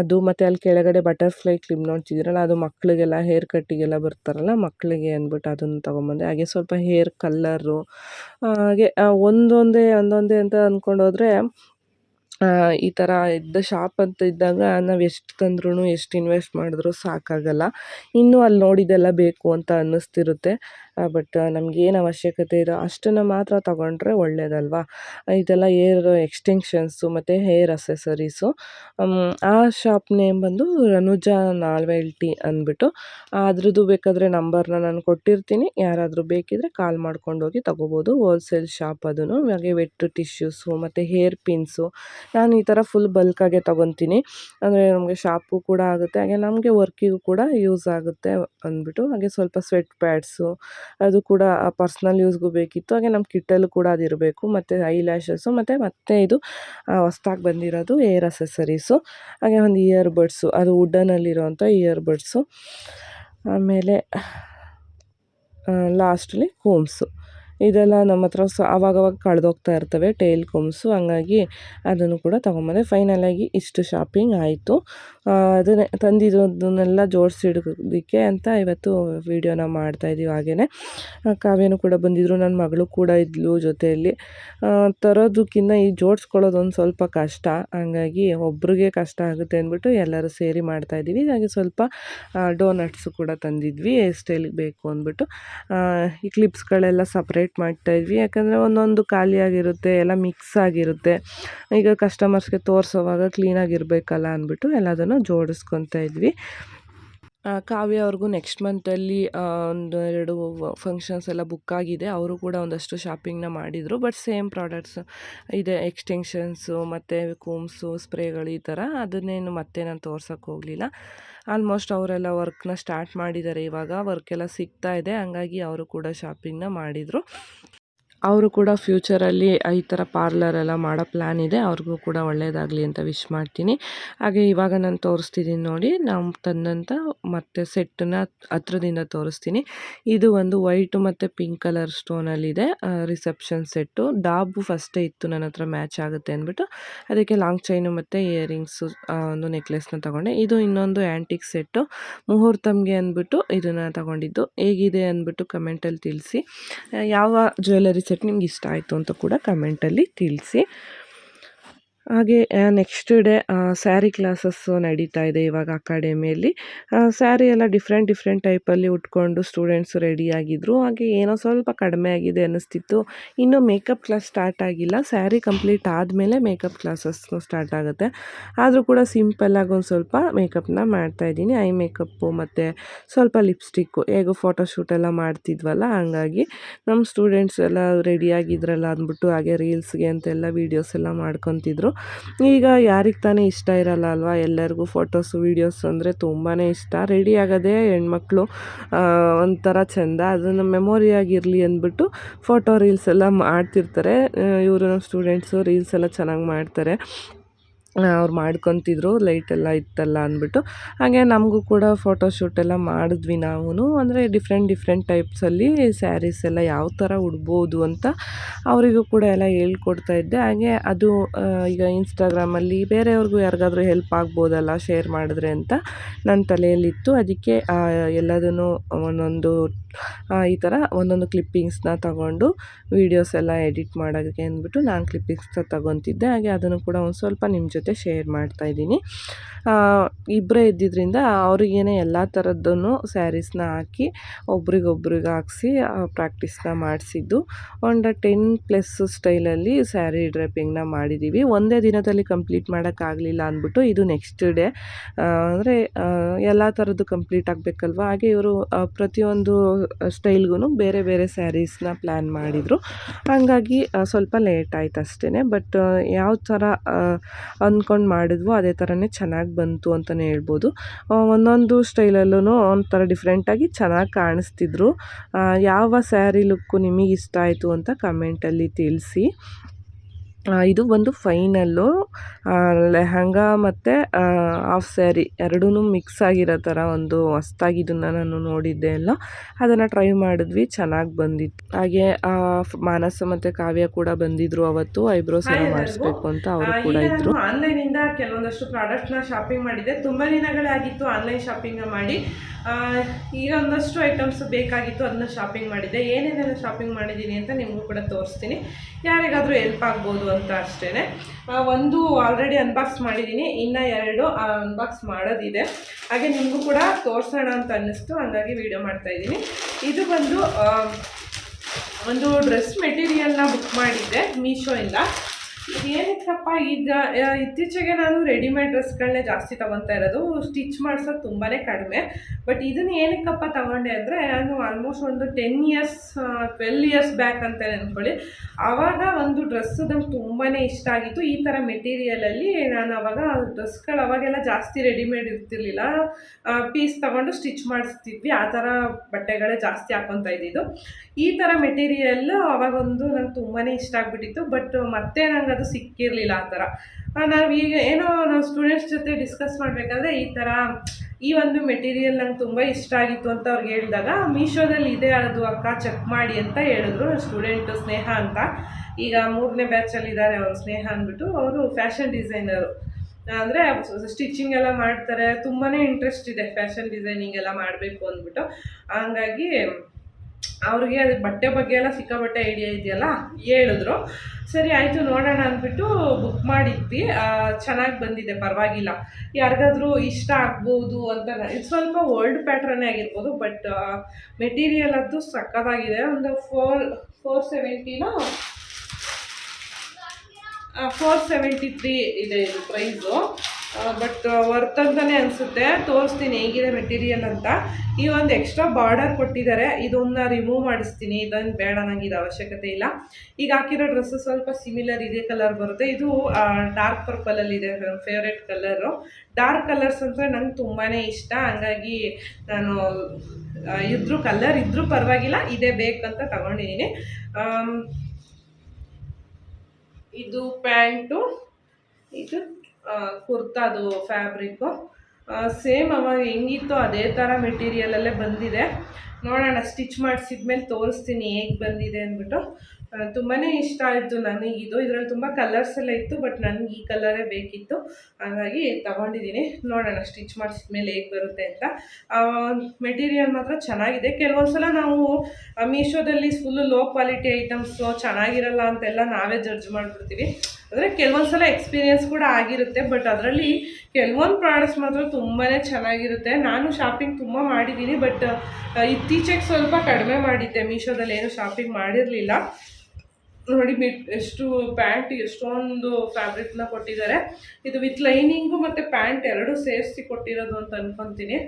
ಅದು ಮತ್ತು ಅಲ್ಲಿ ಕೆಳಗಡೆ ಬಟರ್ಫ್ಲೈ ಕ್ಲಿಮ್ ನೋಡ್ತಿದ್ದೀರಲ್ಲ ಅದು ಮಕ್ಕಳಿಗೆಲ್ಲ ಹೇರ್ ಕಟ್ಟಿಗೆಲ್ಲ ಬರ್ತಾರಲ್ಲ ಮಕ್ಕಳಿಗೆ ಅಂದ್ಬಿಟ್ಟು ಅದನ್ನು ತೊಗೊಂಬಂದೆ. ಹಾಗೆ ಸ್ವಲ್ಪ ಹೇರ್ ಕಲ್ಲರು ಹಾಗೆ ಒಂದೊಂದೇ ಒಂದೊಂದೇ ಅಂತ ಅಂದ್ಕೊಂಡೋದ್ರೆ ಆ, ಈ ಥರ ಇದ್ದ ಶಾಪ್ ಅಂತ ಇದ್ದಾಗ ನಾವು ಎಷ್ಟು ತಂದ್ರೂ ಎಷ್ಟು ಇನ್ವೆಸ್ಟ್ ಮಾಡಿದ್ರೂ ಸಾಕಾಗಲ್ಲ. ಇನ್ನೂ ಅಲ್ಲಿ ನೋಡಿದ್ದೆಲ್ಲ ಬೇಕು ಅಂತ ಅನ್ನಿಸ್ತಿರುತ್ತೆ. ಬಟ್ ನಮಗೇನು ಅವಶ್ಯಕತೆ ಇದೆ ಅಷ್ಟನ್ನು ಮಾತ್ರ ತಗೊಂಡ್ರೆ ಒಳ್ಳೇದಲ್ವಾ? ಇದೆಲ್ಲ ಏರ್ ಎಕ್ಸ್ಟೆನ್ಷನ್ಸು ಮತ್ತು ಹೇರ್ ಅಸೆಸರೀಸು ಆ ಶಾಪ್ ನೇಮ್ ಬಂದು ರನುಜಾ ನಾಲ್ವೆಲ್ಟಿ ಅಂದ್ಬಿಟ್ಟು ಅದ್ರದ್ದು ಬೇಕಾದರೆ ನಂಬರ್ನ ನಾನು ಕೊಟ್ಟಿರ್ತೀನಿ. ಯಾರಾದರೂ ಬೇಕಿದ್ದರೆ ಕಾಲ್ ಮಾಡ್ಕೊಂಡು ಹೋಗಿ ತಗೋಬೋದು. ಹೋಲ್ಸೇಲ್ ಶಾಪ್ ಅದೂ ಹಾಗೆ ವೆಟ್ ಟಿಶ್ಯೂಸು ಮತ್ತು ಹೇರ್ ಪಿನ್ಸು ನಾನು ಈ ಥರ ಫುಲ್ ಬಲ್ಕಾಗೆ ತೊಗೊತೀನಿ. ಅಂದರೆ ನಮಗೆ ಶಾಪು ಕೂಡ ಆಗುತ್ತೆ, ಹಾಗೆ ನಮಗೆ ವರ್ಕಿಗೂ ಕೂಡ ಯೂಸ್ ಆಗುತ್ತೆ ಅಂದ್ಬಿಟ್ಟು, ಹಾಗೆ ಸ್ವಲ್ಪ ಸ್ವೆಟ್ ಪ್ಯಾಡ್ಸು ಅದು ಕೂಡ ಪರ್ಸ್ನಲ್ ಯೂಸ್ಗೂ ಬೇಕಿತ್ತು. ಹಾಗೆ ನಮ್ಮ ಕಿಟ್ಟಲ್ಲೂ ಕೂಡ ಅದಿರಬೇಕು ಮತ್ತು ಐ ಲ್ಯಾಶಸ್ಸು ಮತ್ತು, ಮತ್ತೆ ಇದು ಹೊಸ್ದಾಗಿ ಬಂದಿರೋದು ಏರ್ ಅಸೆಸರೀಸು ಹಾಗೆ ಒಂದು ಇಯರ್ ಬಡ್ಸು ಅದು ವುಡನಲ್ಲಿರೋವಂಥ ಇಯರ್ ಬಡ್ಸು ಆಮೇಲೆ ಲಾಸ್ಟ್ಲಿ ಕೋಮ್ಸು ಇದೆಲ್ಲ ನಮ್ಮ ಹತ್ರ ಸ ಆವಾಗವಾಗ ಕಳೆದೋಗ್ತಾ ಇರ್ತವೆ ಟೈಲ್ ಕೋಮ್ಸು ಹಂಗಾಗಿ ಅದನ್ನು ಕೂಡ ತೊಗೊಂಬಂದೆ ಫೈನಲಾಗಿ ಇಷ್ಟು ಶಾಪಿಂಗ್ ಆಯಿತು. ಅದನ್ನೇ ತಂದಿದ್ದನ್ನೆಲ್ಲ ಜೋಡಿಸಿಡೋದಕ್ಕೆ ಅಂತ ಇವತ್ತು ವೀಡಿಯೋನ ಮಾಡ್ತಾಯಿದ್ದೀವಿ ಹಾಗೆಯೇ ಕಾವ್ಯನೂ ಕೂಡ ಬಂದಿದ್ದರು ನನ್ನ ಮಗಳು ಕೂಡ ಇದ್ಲು ಜೊತೆಯಲ್ಲಿ. ತರೋದಕ್ಕಿಂತ ಈ ಜೋಡಿಸ್ಕೊಳ್ಳೋದು ಒಂದು ಸ್ವಲ್ಪ ಕಷ್ಟ. ಹಂಗಾಗಿ ಒಬ್ರಿಗೆ ಕಷ್ಟ ಆಗುತ್ತೆ ಅಂದ್ಬಿಟ್ಟು ಎಲ್ಲರೂ ಸೇರಿ ಮಾಡ್ತಾಯಿದ್ದೀವಿ. ಹಾಗೆ ಸ್ವಲ್ಪ ಡೋನಟ್ಸು ಕೂಡ ತಂದಿದ್ವಿ ಸ್ಟೈಲಿಗೆ ಬೇಕು ಅಂದ್ಬಿಟ್ಟು. ಈ ಕ್ಲಿಪ್ಸ್ಗಳೆಲ್ಲ ಸಪ್ರೇಟ್ ಮಾಡ್ತಾಯಿದ್ವಿ. ಯಾಕಂದರೆ ಒಂದೊಂದು ಖಾಲಿಯಾಗಿರುತ್ತೆ, ಎಲ್ಲ ಮಿಕ್ಸ್ ಆಗಿರುತ್ತೆ. ಈಗ ಕಸ್ಟಮರ್ಸ್ಗೆ ತೋರಿಸೋವಾಗ ಕ್ಲೀನಾಗಿರಬೇಕಲ್ಲ ಅಂದ್ಬಿಟ್ಟು ಎಲ್ಲದನ್ನು ಜೋಡಿಸ್ಕೊತಾ ಇದ್ವಿ. ಕಾವ್ಯ ಅವ್ರಿಗೂ ನೆಕ್ಸ್ಟ್ ಮಂತಲ್ಲಿ ಒಂದು ಎರಡು ಫಂಕ್ಷನ್ಸ್ ಎಲ್ಲ ಬುಕ್ ಆಗಿದೆ. ಅವರು ಕೂಡ ಒಂದಷ್ಟು ಶಾಪಿಂಗ್ನ ಮಾಡಿದರು. ಬಟ್ ಸೇಮ್ ಪ್ರಾಡಕ್ಟ್ಸ್ ಇದೆ ಎಕ್ಸ್ಟೆನ್ಷನ್ಸು ಮತ್ತು ಕೂಮ್ಸು ಸ್ಪ್ರೇಗಳು ಈ ಥರ ಅದನ್ನೇನು ಮತ್ತೆ ನಾನು ತೋರ್ಸೋಕ್ಕೆ ಹೋಗಲಿಲ್ಲ. ಆಲ್ಮೋಸ್ಟ್ ಅವರೆಲ್ಲ ವರ್ಕ್ನ ಸ್ಟಾರ್ಟ್ ಮಾಡಿದ್ದಾರೆ ಇವಾಗ. ವರ್ಕ್ ಎಲ್ಲ ಸಿಗ್ತಾ ಇದೆ. ಹಂಗಾಗಿ ಅವರು ಕೂಡ ಶಾಪಿಂಗ್ನ ಮಾಡಿದರು. ಅವರು ಕೂಡ ಫ್ಯೂಚರಲ್ಲಿ ಈ ಥರ ಪಾರ್ಲರ್ ಎಲ್ಲ ಮಾಡೋ ಪ್ಲ್ಯಾನ್ ಇದೆ. ಅವ್ರಿಗೂ ಕೂಡ ಒಳ್ಳೆಯದಾಗಲಿ ಅಂತ ವಿಶ್ ಮಾಡ್ತೀನಿ. ಹಾಗೆ ಇವಾಗ ನಾನು ತೋರಿಸ್ತಿದ್ದೀನಿ ನೋಡಿ ನಾವು ತಂದಂಥ ಮತ್ತೆ ಸೆಟ್ಟನ್ನ ಹತ್ರದಿಂದ ತೋರಿಸ್ತೀನಿ. ಇದು ಒಂದು ವೈಟ್ ಮತ್ತು ಪಿಂಕ್ ಕಲರ್ ಸ್ಟೋನಲ್ಲಿದೆ ರಿಸೆಪ್ಷನ್ ಸೆಟ್ಟು. ಡಾಬು ಫಸ್ಟೇ ಇತ್ತು ನನ್ನ ಹತ್ರ ಮ್ಯಾಚ್ ಆಗುತ್ತೆ ಅಂದ್ಬಿಟ್ಟು. ಅದಕ್ಕೆ ಲಾಂಗ್ ಚೈನು ಮತ್ತು ಇಯರಿಂಗ್ಸು ಒಂದು ನೆಕ್ಲೆಸ್ನ ತಗೊಂಡೆ. ಇದು ಇನ್ನೊಂದು ಆ್ಯಂಟಿಕ್ ಸೆಟ್ಟು. ಮುಹೂರ್ತಮ್ಗೆ ಅಂದ್ಬಿಟ್ಟು ಇದನ್ನು ತಗೊಂಡಿದ್ದು. ಹೇಗಿದೆ ಅಂದ್ಬಿಟ್ಟು ಕಮೆಂಟಲ್ಲಿ ತಿಳಿಸಿ. ಯಾವ ಜ್ಯುವೆಲರಿ ನಿಮ್ಗೆ ಇಷ್ಟ ಆಯಿತು ಅಂತ ಕೂಡ ಕಮೆಂಟಲ್ಲಿ ತಿಳಿಸಿ. ಹಾಗೆ ನೆಕ್ಸ್ಟ್ ಡೇ ಸ್ಯಾರಿ ಕ್ಲಾಸಸ್ಸು ನಡೀತಾ ಇದೆ ಇವಾಗ ಅಕಾಡೆಮಿಯಲ್ಲಿ ಸ್ಯಾರಿ ಎಲ್ಲ ಡಿಫ್ರೆಂಟ್ ಡಿಫ್ರೆಂಟ್ ಟೈಪಲ್ಲಿ ಉಟ್ಕೊಂಡು ಸ್ಟೂಡೆಂಟ್ಸು ರೆಡಿಯಾಗಿದ್ದರು ಹಾಗೆ ಏನೋ ಸ್ವಲ್ಪ ಕಡಿಮೆ ಆಗಿದೆ ಅನ್ನಿಸ್ತಿತ್ತು. ಇನ್ನೂ ಮೇಕಪ್ ಕ್ಲಾಸ್ ಸ್ಟಾರ್ಟ್ ಆಗಿಲ್ಲ. ಸ್ಯಾರಿ ಕಂಪ್ಲೀಟ್ ಆದಮೇಲೆ ಮೇಕಪ್ ಕ್ಲಾಸಸ್ನು ಸ್ಟಾರ್ಟ್ ಆಗುತ್ತೆ. ಆದರೂ ಕೂಡ ಸಿಂಪಲ್ಲಾಗಿ ಒಂದು ಸ್ವಲ್ಪ ಮೇಕಪ್ನ ಮಾಡ್ತಾಯಿದ್ದೀನಿ ಐ ಮೇಕಪ್ಪು ಮತ್ತು ಸ್ವಲ್ಪ ಲಿಪ್ಸ್ಟಿಕ್ಕು ಹೇಗೋ ಫೋಟೋಶೂಟ್ ಎಲ್ಲ ಮಾಡ್ತಿದ್ವಲ್ಲ, ಹಂಗಾಗಿ ನಮ್ಮ ಸ್ಟೂಡೆಂಟ್ಸ್ ಎಲ್ಲ ರೆಡಿಯಾಗಿದ್ರಲ್ಲ ಅಂದ್ಬಿಟ್ಟು ಹಾಗೆ ರೀಲ್ಸ್ಗೆ ಅಂತೆಲ್ಲ ವೀಡಿಯೋಸ್ ಎಲ್ಲ ಮಾಡ್ಕೊತಿದ್ರು. ಈಗ ಯಾರಿಗೆ ತಾನೇ ಇಷ್ಟ ಇರಲ್ಲ ಅಲ್ವಾ? ಎಲ್ಲರಿಗೂ ಫೋಟೋಸು, ವೀಡಿಯೋಸ್ ಅಂದರೆ ತುಂಬಾ ಇಷ್ಟ. ರೆಡಿ ಆಗೋದೇ ಹೆಣ್ಮಕ್ಳು ಒಂಥರ ಚೆಂದ. ಅದನ್ನು ಮೆಮೊರಿಯಾಗಿರಲಿ ಅಂದ್ಬಿಟ್ಟು ಫೋಟೋ ರೀಲ್ಸ್ ಎಲ್ಲ ಮಾಡ್ತಿರ್ತಾರೆ. ಇವರು ನಮ್ಮ ಸ್ಟೂಡೆಂಟ್ಸು ರೀಲ್ಸ್ ಎಲ್ಲ ಚೆನ್ನಾಗಿ ಮಾಡ್ತಾರೆ. ಅವ್ರು ಮಾಡ್ಕೊತಿದ್ರು ಲೈಟೆಲ್ಲ ಇತ್ತಲ್ಲ ಅಂದ್ಬಿಟ್ಟು. ಹಾಗೆ ನಮಗೂ ಕೂಡ ಫೋಟೋಶೂಟ್ ಎಲ್ಲ ಮಾಡಿದ್ವಿ ನಾವು ಅಂದರೆ ಡಿಫ್ರೆಂಟ್ ಡಿಫ್ರೆಂಟ್ ಟೈಪ್ಸಲ್ಲಿ ಸ್ಯಾರೀಸ್ ಎಲ್ಲ ಯಾವ ಥರ ಉಡ್ಬೋದು ಅಂತ ಅವರಿಗೂ ಕೂಡ ಎಲ್ಲ ಹೇಳ್ಕೊಡ್ತಾ ಇದ್ದೆ. ಹಾಗೆ ಅದು ಈಗ ಇನ್ಸ್ಟಾಗ್ರಾಮಲ್ಲಿ ಬೇರೆಯವ್ರಿಗೂ ಯಾರಿಗಾದ್ರೂ ಹೆಲ್ಪ್ ಆಗ್ಬೋದಲ್ಲ ಶೇರ್ ಮಾಡಿದ್ರೆ ಅಂತ ನನ್ನ ತಲೆಯಲ್ಲಿತ್ತು. ಅದಕ್ಕೆ ಎಲ್ಲದನ್ನು ಒಂದೊಂದು ಈ ಥರ ಒಂದೊಂದು ಕ್ಲಿಪ್ಪಿಂಗ್ಸ್ನ ತಗೊಂಡು ವೀಡಿಯೋಸ್ ಎಲ್ಲ ಎಡಿಟ್ ಮಾಡೋದಕ್ಕೆ ಅಂದ್ಬಿಟ್ಟು ನಾನು ಕ್ಲಿಪ್ಪಿಂಗ್ಸ್ನ ತಗೊತಿದ್ದೆ. ಹಾಗೆ ಅದನ್ನು ಕೂಡ ಒಂದು ಸ್ವಲ್ಪ ನಿಮ್ಮ ಜೊತೆ ಶೇರ್ ಮಾಡ್ತಾಯಿದ್ದೀನಿ ಇಬ್ಬರೇ ಇದ್ದಿದ್ದರಿಂದ ಅವ್ರಿಗೇನೆ ಎಲ್ಲ ಥರದ್ದನ್ನು ಸ್ಯಾರೀಸ್ನ ಹಾಕಿ ಒಬ್ರಿಗೊಬ್ರಿಗೆ ಹಾಕ್ಸಿ ಪ್ರಾಕ್ಟೀಸ್ನ ಮಾಡಿಸಿದ್ದು. ಒಂದು ಟೆನ್ ಪ್ಲಸ್ ಸ್ಟೈಲಲ್ಲಿ ಸ್ಯಾರಿ ಡ್ರೈಪಿಂಗ್ನ ಮಾಡಿದ್ದೀವಿ ಒಂದೇ ದಿನದಲ್ಲಿ ಕಂಪ್ಲೀಟ್ ಮಾಡೋಕ್ಕಾಗಲಿಲ್ಲ ಅಂದ್ಬಿಟ್ಟು ಇದು ನೆಕ್ಸ್ಟ್ ಡೇ. ಅಂದರೆ ಎಲ್ಲ ಥರದ್ದು ಕಂಪ್ಲೀಟ್ ಆಗಬೇಕಲ್ವ? ಹಾಗೆ ಇವರು ಪ್ರತಿಯೊಂದು ಸ್ಟೈಲ್ಗೂ ಬೇರೆ ಬೇರೆ ಸ್ಯಾರೀಸ್ನ ಪ್ಲ್ಯಾನ್ ಮಾಡಿದರು. ಹಾಗಾಗಿ ಸ್ವಲ್ಪ ಲೇಟ್ ಆಯ್ತು ಅಷ್ಟೇ ಬಟ್ ಯಾವ ಥರ ಅಂದ್ಕೊಂಡು ಮಾಡಿದ್ವೋ ಅದೇ ಥರನೇ ಚೆನ್ನಾಗಿ ಬಂತು ಅಂತಲೇ ಹೇಳ್ಬೋದು. ಒಂದೊಂದು ಸ್ಟೈಲಲ್ಲೂ ಒಂಥರ ಡಿಫ್ರೆಂಟಾಗಿ ಚೆನ್ನಾಗಿ ಕಾಣಿಸ್ತಿದ್ರು. ಯಾವ ಸ್ಯಾರಿ ಲುಕ್ಕು ನಿಮಗೆ ಇಷ್ಟ ಆಯಿತು ಅಂತ ಕಮೆಂಟಲ್ಲಿ ತಿಳಿಸಿ. ಇದು ಒಂದು ಫೈನಲ್ಲು ಲೆಹಂಗಾ ಮತ್ತು ಹಾಫ್ ಸ್ಯಾರಿ ಎರಡೂ ಮಿಕ್ಸ್ ಆಗಿರೋ ಥರ ಒಂದು ಹೊಸ್ದಾಗಿ ಇದನ್ನು ನಾನು ನೋಡಿದ್ದೆ ಎಲ್ಲ ಅದನ್ನು ಟ್ರೈ ಮಾಡಿದ್ವಿ ಚೆನ್ನಾಗಿ ಬಂದಿತ್ತು ಹಾಗೆ ಮಾನಸ ಮತ್ತು ಕಾವ್ಯ ಕೂಡ ಬಂದಿದ್ರು ಅವತ್ತು. ಐಬ್ರೋಸ್ ಎಲ್ಲ ಮಾಡಿಸ್ಬೇಕು ಅಂತ ಅವರು ಕೂಡ ಇದ್ದರು ಇದ್ರು. ಆನ್ಲೈನಿಂದ ಕೆಲವೊಂದಷ್ಟು ಪ್ರಾಡಕ್ಟ್ನ ಶಾಪಿಂಗ್ ಮಾಡಿದ್ದೆ. ತುಂಬ ದಿನಗಳೇ ಆಗಿತ್ತು ಆನ್ಲೈನ್ ಶಾಪಿಂಗ್ ಮಾಡಿ. ಈಗ ಒಂದಷ್ಟು ಐಟಮ್ಸ್ ಬೇಕಾಗಿತ್ತು ಅದನ್ನ ಶಾಪಿಂಗ್ ಮಾಡಿದ್ದೆ. ಏನೇನೆಲ್ಲ ಶಾಪಿಂಗ್ ಮಾಡಿದ್ದೀನಿ ಅಂತ ನಿಮಗೂ ಕೂಡ ತೋರಿಸ್ತೀನಿ. ಯಾರಿಗಾದರೂ ಹೆಲ್ಪ್ ಆಗ್ಬೋದು ಅಂತ ಅಷ್ಟೇ ಒಂದು ಆಲ್ರೆಡಿ ಅನ್ಬಾಕ್ಸ್ ಮಾಡಿದ್ದೀನಿ. ಇನ್ನು ಎರಡು ಅನ್ಬಾಕ್ಸ್ ಮಾಡೋದಿದೆ. ಹಾಗೆ ನಿಮಗೂ ಕೂಡ ತೋರಿಸೋಣ ಅಂತ ಅನ್ನಿಸ್ತು. ಹಂಗಾಗಿ ವಿಡಿಯೋ ಮಾಡ್ತಾ ಇದ್ದೀನಿ. ಇದು ಬಂದು ಒಂದು ಡ್ರೆಸ್ ಮೆಟೀರಿಯಲ್ನ ಬುಕ್ ಮಾಡಿದ್ದೆ ಮೀಶೋಯಿಂದ. ಏನಕ್ಕಪ್ಪ, ಈಗ ಇತ್ತೀಚೆಗೆ ನಾನು ರೆಡಿಮೇಡ್ ಡ್ರೆಸ್ಗಳನ್ನೇ ಜಾಸ್ತಿ ತೊಗೊತಾ ಇರೋದು. ಸ್ಟಿಚ್ ಮಾಡಿಸೋದು ತುಂಬಾ ಕಡಿಮೆ. ಬಟ್ ಇದನ್ನು ಏನಕ್ಕಪ್ಪ ತಗೊಂಡೆ ಅಂದರೆ, ನಾನು ಆಲ್ಮೋಸ್ಟ್ ಒಂದು ten years twelve years back ಅಂತ ಅಂದ್ಕೊಳ್ಳಿ ಆವಾಗ ಒಂದು ಡ್ರೆಸ್ ನಂಗೆ ತುಂಬಾ ಇಷ್ಟ ಆಗಿತ್ತು. ಈ ಥರ ಮೆಟೀರಿಯಲಲ್ಲಿ ನಾನು ಅವಾಗ ಡ್ರೆಸ್ಗಳು ಅವಾಗೆಲ್ಲ ಜಾಸ್ತಿ ರೆಡಿಮೇಡ್ ಇರ್ತಿರ್ಲಿಲ್ಲ. ಪೀಸ್ ತಗೊಂಡು ಸ್ಟಿಚ್ ಮಾಡಿಸ್ತಿದ್ವಿ. ಆ ಥರ ಬಟ್ಟೆಗಳೇ ಜಾಸ್ತಿ ಹಾಕೊತಾ ಇದ್ದಿದ್ದು. ಈ ಥರ ಮೆಟೀರಿಯಲ್ ಅವಾಗೊಂದು ನಂಗೆ ತುಂಬಾ ಇಷ್ಟ ಆಗಿಬಿಟ್ಟಿತ್ತು. ಬಟ್ ಮತ್ತೆ ನಂಗೆ ಅದು ಸಿಕ್ಕಿರಲಿಲ್ಲ ಆ ಥರ. ನಾವು ಈಗ ಏನೋ ನಾವು ಸ್ಟೂಡೆಂಟ್ಸ್ ಜೊತೆ ಡಿಸ್ಕಸ್ ಮಾಡಬೇಕಾದ್ರೆ ಈ ಥರ ಈ ಒಂದು ಮೆಟೀರಿಯಲ್ ನಂಗೆ ತುಂಬ ಇಷ್ಟ ಆಗಿತ್ತು ಅಂತ ಅವ್ರಿಗೆ ಹೇಳಿದಾಗ, ಮೀಶೋದಲ್ಲಿ ಇದೆ, ಅದು ಅಕ್ಕ ಚೆಕ್ ಮಾಡಿ ಅಂತ ಹೇಳಿದ್ರು ಸ್ಟೂಡೆಂಟ್ ಸ್ನೇಹ ಅಂತ. ಈಗ ಮೂರನೇ ಬ್ಯಾಚಲ್ಲಿ ಇದ್ದಾರೆ ಅವ್ರ ಸ್ನೇಹ ಅಂದ್ಬಿಟ್ಟು, ಅವರು ಫ್ಯಾಷನ್ ಡಿಸೈನರು ಅಂದರೆ ಸ್ಟಿಚಿಂಗ್ ಎಲ್ಲ ಮಾಡ್ತಾರೆ ತುಂಬಾ ಇಂಟ್ರೆಸ್ಟ್ ಇದೆ ಫ್ಯಾಷನ್ ಡಿಸೈನಿಂಗ್ ಎಲ್ಲ ಮಾಡಬೇಕು ಅಂದ್ಬಿಟ್ಟು. ಹಂಗಾಗಿ ಅವ್ರಿಗೆ ಅದು ಬಟ್ಟೆ ಬಗ್ಗೆ ಎಲ್ಲ ಸಿಕ್ಕಾಬಟ್ಟೆ ಐಡಿಯಾ ಇದೆಯಲ್ಲ, ಹೇಳಿದ್ರು. ಸರಿ, ಆಯಿತು, ನೋಡೋಣ ಅಂದ್ಬಿಟ್ಟು ಬುಕ್ ಮಾಡಿದ್ವಿ. ಚೆನ್ನಾಗಿ ಬಂದಿದೆ, ಪರವಾಗಿಲ್ಲ. ಯಾರಿಗಾದ್ರೂ ಇಷ್ಟ ಆಗ್ಬೋದು ಅಂತ ಇದು ಸ್ವಲ್ಪ ಓಲ್ಡ್ ಪ್ಯಾಟ್ರನ್ನೇ ಆಗಿರ್ಬೋದು ಬಟ್ ಮೆಟೀರಿಯಲ್ ಅದು ಸಕ್ಕತ್ತಾಗಿದೆ ಒಂದು ಫೋರ್ ಫೋರ್ ಸೆವೆಂಟಿನ ಫೋರ್ ಸೆವೆಂಟಿ ತ್ರೀ ಇದೆ ಇದು ಪ್ರೈಸು ಬಟ್ ವರ್ತ್ ಅಂತಲೇ ಅನಿಸುತ್ತೆ. ತೋರಿಸ್ತೀನಿ ಹೇಗಿದೆ ಮೆಟೀರಿಯಲ್ ಅಂತ. ಈ ಒಂದು ಎಕ್ಸ್ಟ್ರಾ ಬಾರ್ಡರ್ ಕೊಟ್ಟಿದ್ದಾರೆ. ಇದನ್ನ ರಿಮೂವ್ ಮಾಡಿಸ್ತೀನಿ. ಇದನ್ನು ಬೇಡ ನನಗೆ ಇದು ಅವಶ್ಯಕತೆ ಇಲ್ಲ. ಈಗ ಹಾಕಿರೋ ಡ್ರೆಸ್ಸು ಸ್ವಲ್ಪ ಸಿಮಿಲರ್ ಇದೇ ಕಲರ್ ಬರುತ್ತೆ. ಇದು ಡಾರ್ಕ್ ಪರ್ಪಲಲ್ಲಿ ಇದೆ. ಫೇವ್ರೆಟ್ ಕಲರು ಡಾರ್ಕ್ ಕಲರ್ಸ್ ಅಂದರೆ ನಂಗೆ ತುಂಬಾ ಇಷ್ಟ. ಹಂಗಾಗಿ ನಾನು ಇದ್ರೂ ಕಲರ್ ಇದ್ರೂ ಪರವಾಗಿಲ್ಲ. ಇದೇ ಬೇಕಂತ ತಗೊಂಡಿದ್ದೀನಿ. ಇದು ಪ್ಯಾಂಟು. ಇದು ಕುರ್ತಾದು ಫ್ಯಾಬ್ರಿಕ್ಕು ಸೇಮ್ ಅವಾಗ ಹೆಂಗಿತ್ತು ಅದೇ ಥರ ಮೆಟೀರಿಯಲಲ್ಲೇ ಬಂದಿದೆ. ನೋಡೋಣ ಸ್ಟಿಚ್ ಮಾಡಿಸಿದ್ಮೇಲೆ ತೋರಿಸ್ತೀನಿ ಹೇಗೆ ಬಂದಿದೆ ಅಂದ್ಬಿಟ್ಟು. ತುಂಬಾ ಇಷ್ಟ ಆಯಿತು ಇದು. ಇದರಲ್ಲಿ ತುಂಬ ಕಲರ್ಸ್ ಎಲ್ಲ ಇತ್ತು ಬಟ್ ನನಗೆ ಈ ಕಲರೇ ಬೇಕಿತ್ತು. ಹಾಗಾಗಿ ತಗೊಂಡಿದ್ದೀನಿ ನೋಡೋಣ ಸ್ಟಿಚ್ ಮಾಡಿಸಿದ ಮೇಲೆ ಹೇಗೆ ಬರುತ್ತೆ ಅಂತ. ಮೆಟೀರಿಯಲ್ ಮಾತ್ರ ಚೆನ್ನಾಗಿದೆ. ಕೆಲವೊಂದ್ಸಲ ನಾವು ಮೀಶೋದಲ್ಲಿ ಫುಲ್ಲು ಲೋ ಕ್ವಾಲಿಟಿ ಐಟಮ್ಸು ಚೆನ್ನಾಗಿರಲ್ಲ ಅಂತೆಲ್ಲ ನಾವೇ ಜಡ್ಜ್ ಮಾಡಿಬಿಡ್ತೀವಿ. ಅಂದರೆ ಕೆಲವೊಂದು ಸಲ ಎಕ್ಸ್ಪೀರಿಯನ್ಸ್ ಕೂಡ ಆಗಿರುತ್ತೆ ಬಟ್ ಅದರಲ್ಲಿ ಕೆಲವೊಂದು ಪ್ರಾಡಕ್ಟ್ಸ್ ಮಾತ್ರ ತುಂಬಾ ಚೆನ್ನಾಗಿರುತ್ತೆ. ನಾನು ಶಾಪಿಂಗ್ ತುಂಬ ಮಾಡಿದ್ದೀನಿ ಬಟ್ ಇತ್ತೀಚೆಗೆ ಸ್ವಲ್ಪ ಕಡಿಮೆ ಮಾಡಿದ್ದೆ. ಮೀಶೋದಲ್ಲಿ ಏನು ಶಾಪಿಂಗ್ ಮಾಡಿರಲಿಲ್ಲ. ನೋಡಿ ಬಿಟ್ ಎಷ್ಟು ಪ್ಯಾಂಟ್, ಎಷ್ಟೊಂದು ಫ್ಯಾಬ್ರಿಕ್ನ ಕೊಟ್ಟಿದ್ದಾರೆ. ಇದು ವಿತ್ ಲೈನಿಂಗು ಮತ್ತು ಪ್ಯಾಂಟ್ ಎರಡೂ ಸೇರಿಸಿ ಕೊಟ್ಟಿರೋದು ಅಂತ ಅಂದ್ಕೊತೀನಿ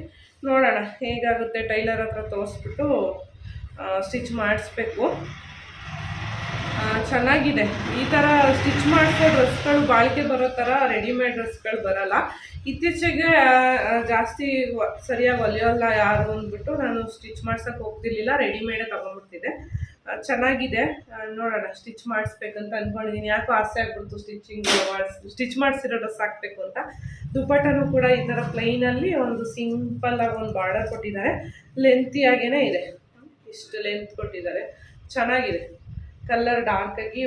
ನೋಡೋಣ, ಹೇಗಾಗುತ್ತೆ ಟೈಲರ್ ಹತ್ರ ತೋರಿಸ್ಬಿಟ್ಟು ಸ್ಟಿಚ್ ಮಾಡಿಸ್ಬೇಕು. ಚೆನ್ನಾಗಿದೆ. ಈ ಥರ ಸ್ಟಿಚ್ ಮಾಡಿಸೋ ಡ್ರೆಸ್ಗಳು ಬಾಳಿಕೆ ಬರೋ ಥರ ರೆಡಿಮೇಡ್ ಡ್ರೆಸ್ಗಳು ಬರಲ್ಲ. ಇತ್ತೀಚೆಗೆ ಜಾಸ್ತಿ ಸರಿಯಾಗಿ ಹೊಲಿಯೋಲ್ಲ ಯಾರು ಅಂದ್ಬಿಟ್ಟು ನಾನು ಸ್ಟಿಚ್ ಮಾಡ್ಸೋಕ್ಕೆ ಹೋಗ್ತಿರ್ಲಿಲ್ಲ ರೆಡಿಮೇಡೇ ತೊಗೊಂಡ್ಬಿಡ್ತಿದ್ದೆ. ಚೆನ್ನಾಗಿದೆ. ನೋಡೋಣ ಸ್ಟಿಚ್ ಮಾಡಿಸ್ಬೇಕಂತ ಅಂದ್ಕೊಂಡಿದ್ದೀನಿ ಯಾಕೋ ಆಸೆ ಆಗ್ಬಿಡ್ತು ಸ್ಟಿಚಿಂಗ್ ಮಾಡಿಸ್ ಸ್ಟಿಚ್ ಮಾಡಿಸಿರೋ ಡ್ರೆಸ್ ಹಾಕಬೇಕು ಅಂತ. ದುಪ್ಪಟ್ಟನೂ ಕೂಡ ಈ ಥರ ಪ್ಲೈನಲ್ಲಿ ಒಂದು ಸಿಂಪಲ್ ಆಗಿ ಒಂದು ಬಾರ್ಡರ್ ಕೊಟ್ಟಿದ್ದಾರೆ. ಲೆಂತಿಯಾಗೇ ಇದೆ. ಇಷ್ಟು ಲೆಂತ್ ಕೊಟ್ಟಿದ್ದಾರೆ. ಚೆನ್ನಾಗಿದೆ. ಕಲರ್ ಡಾರ್ಕ್ ಆಗಿ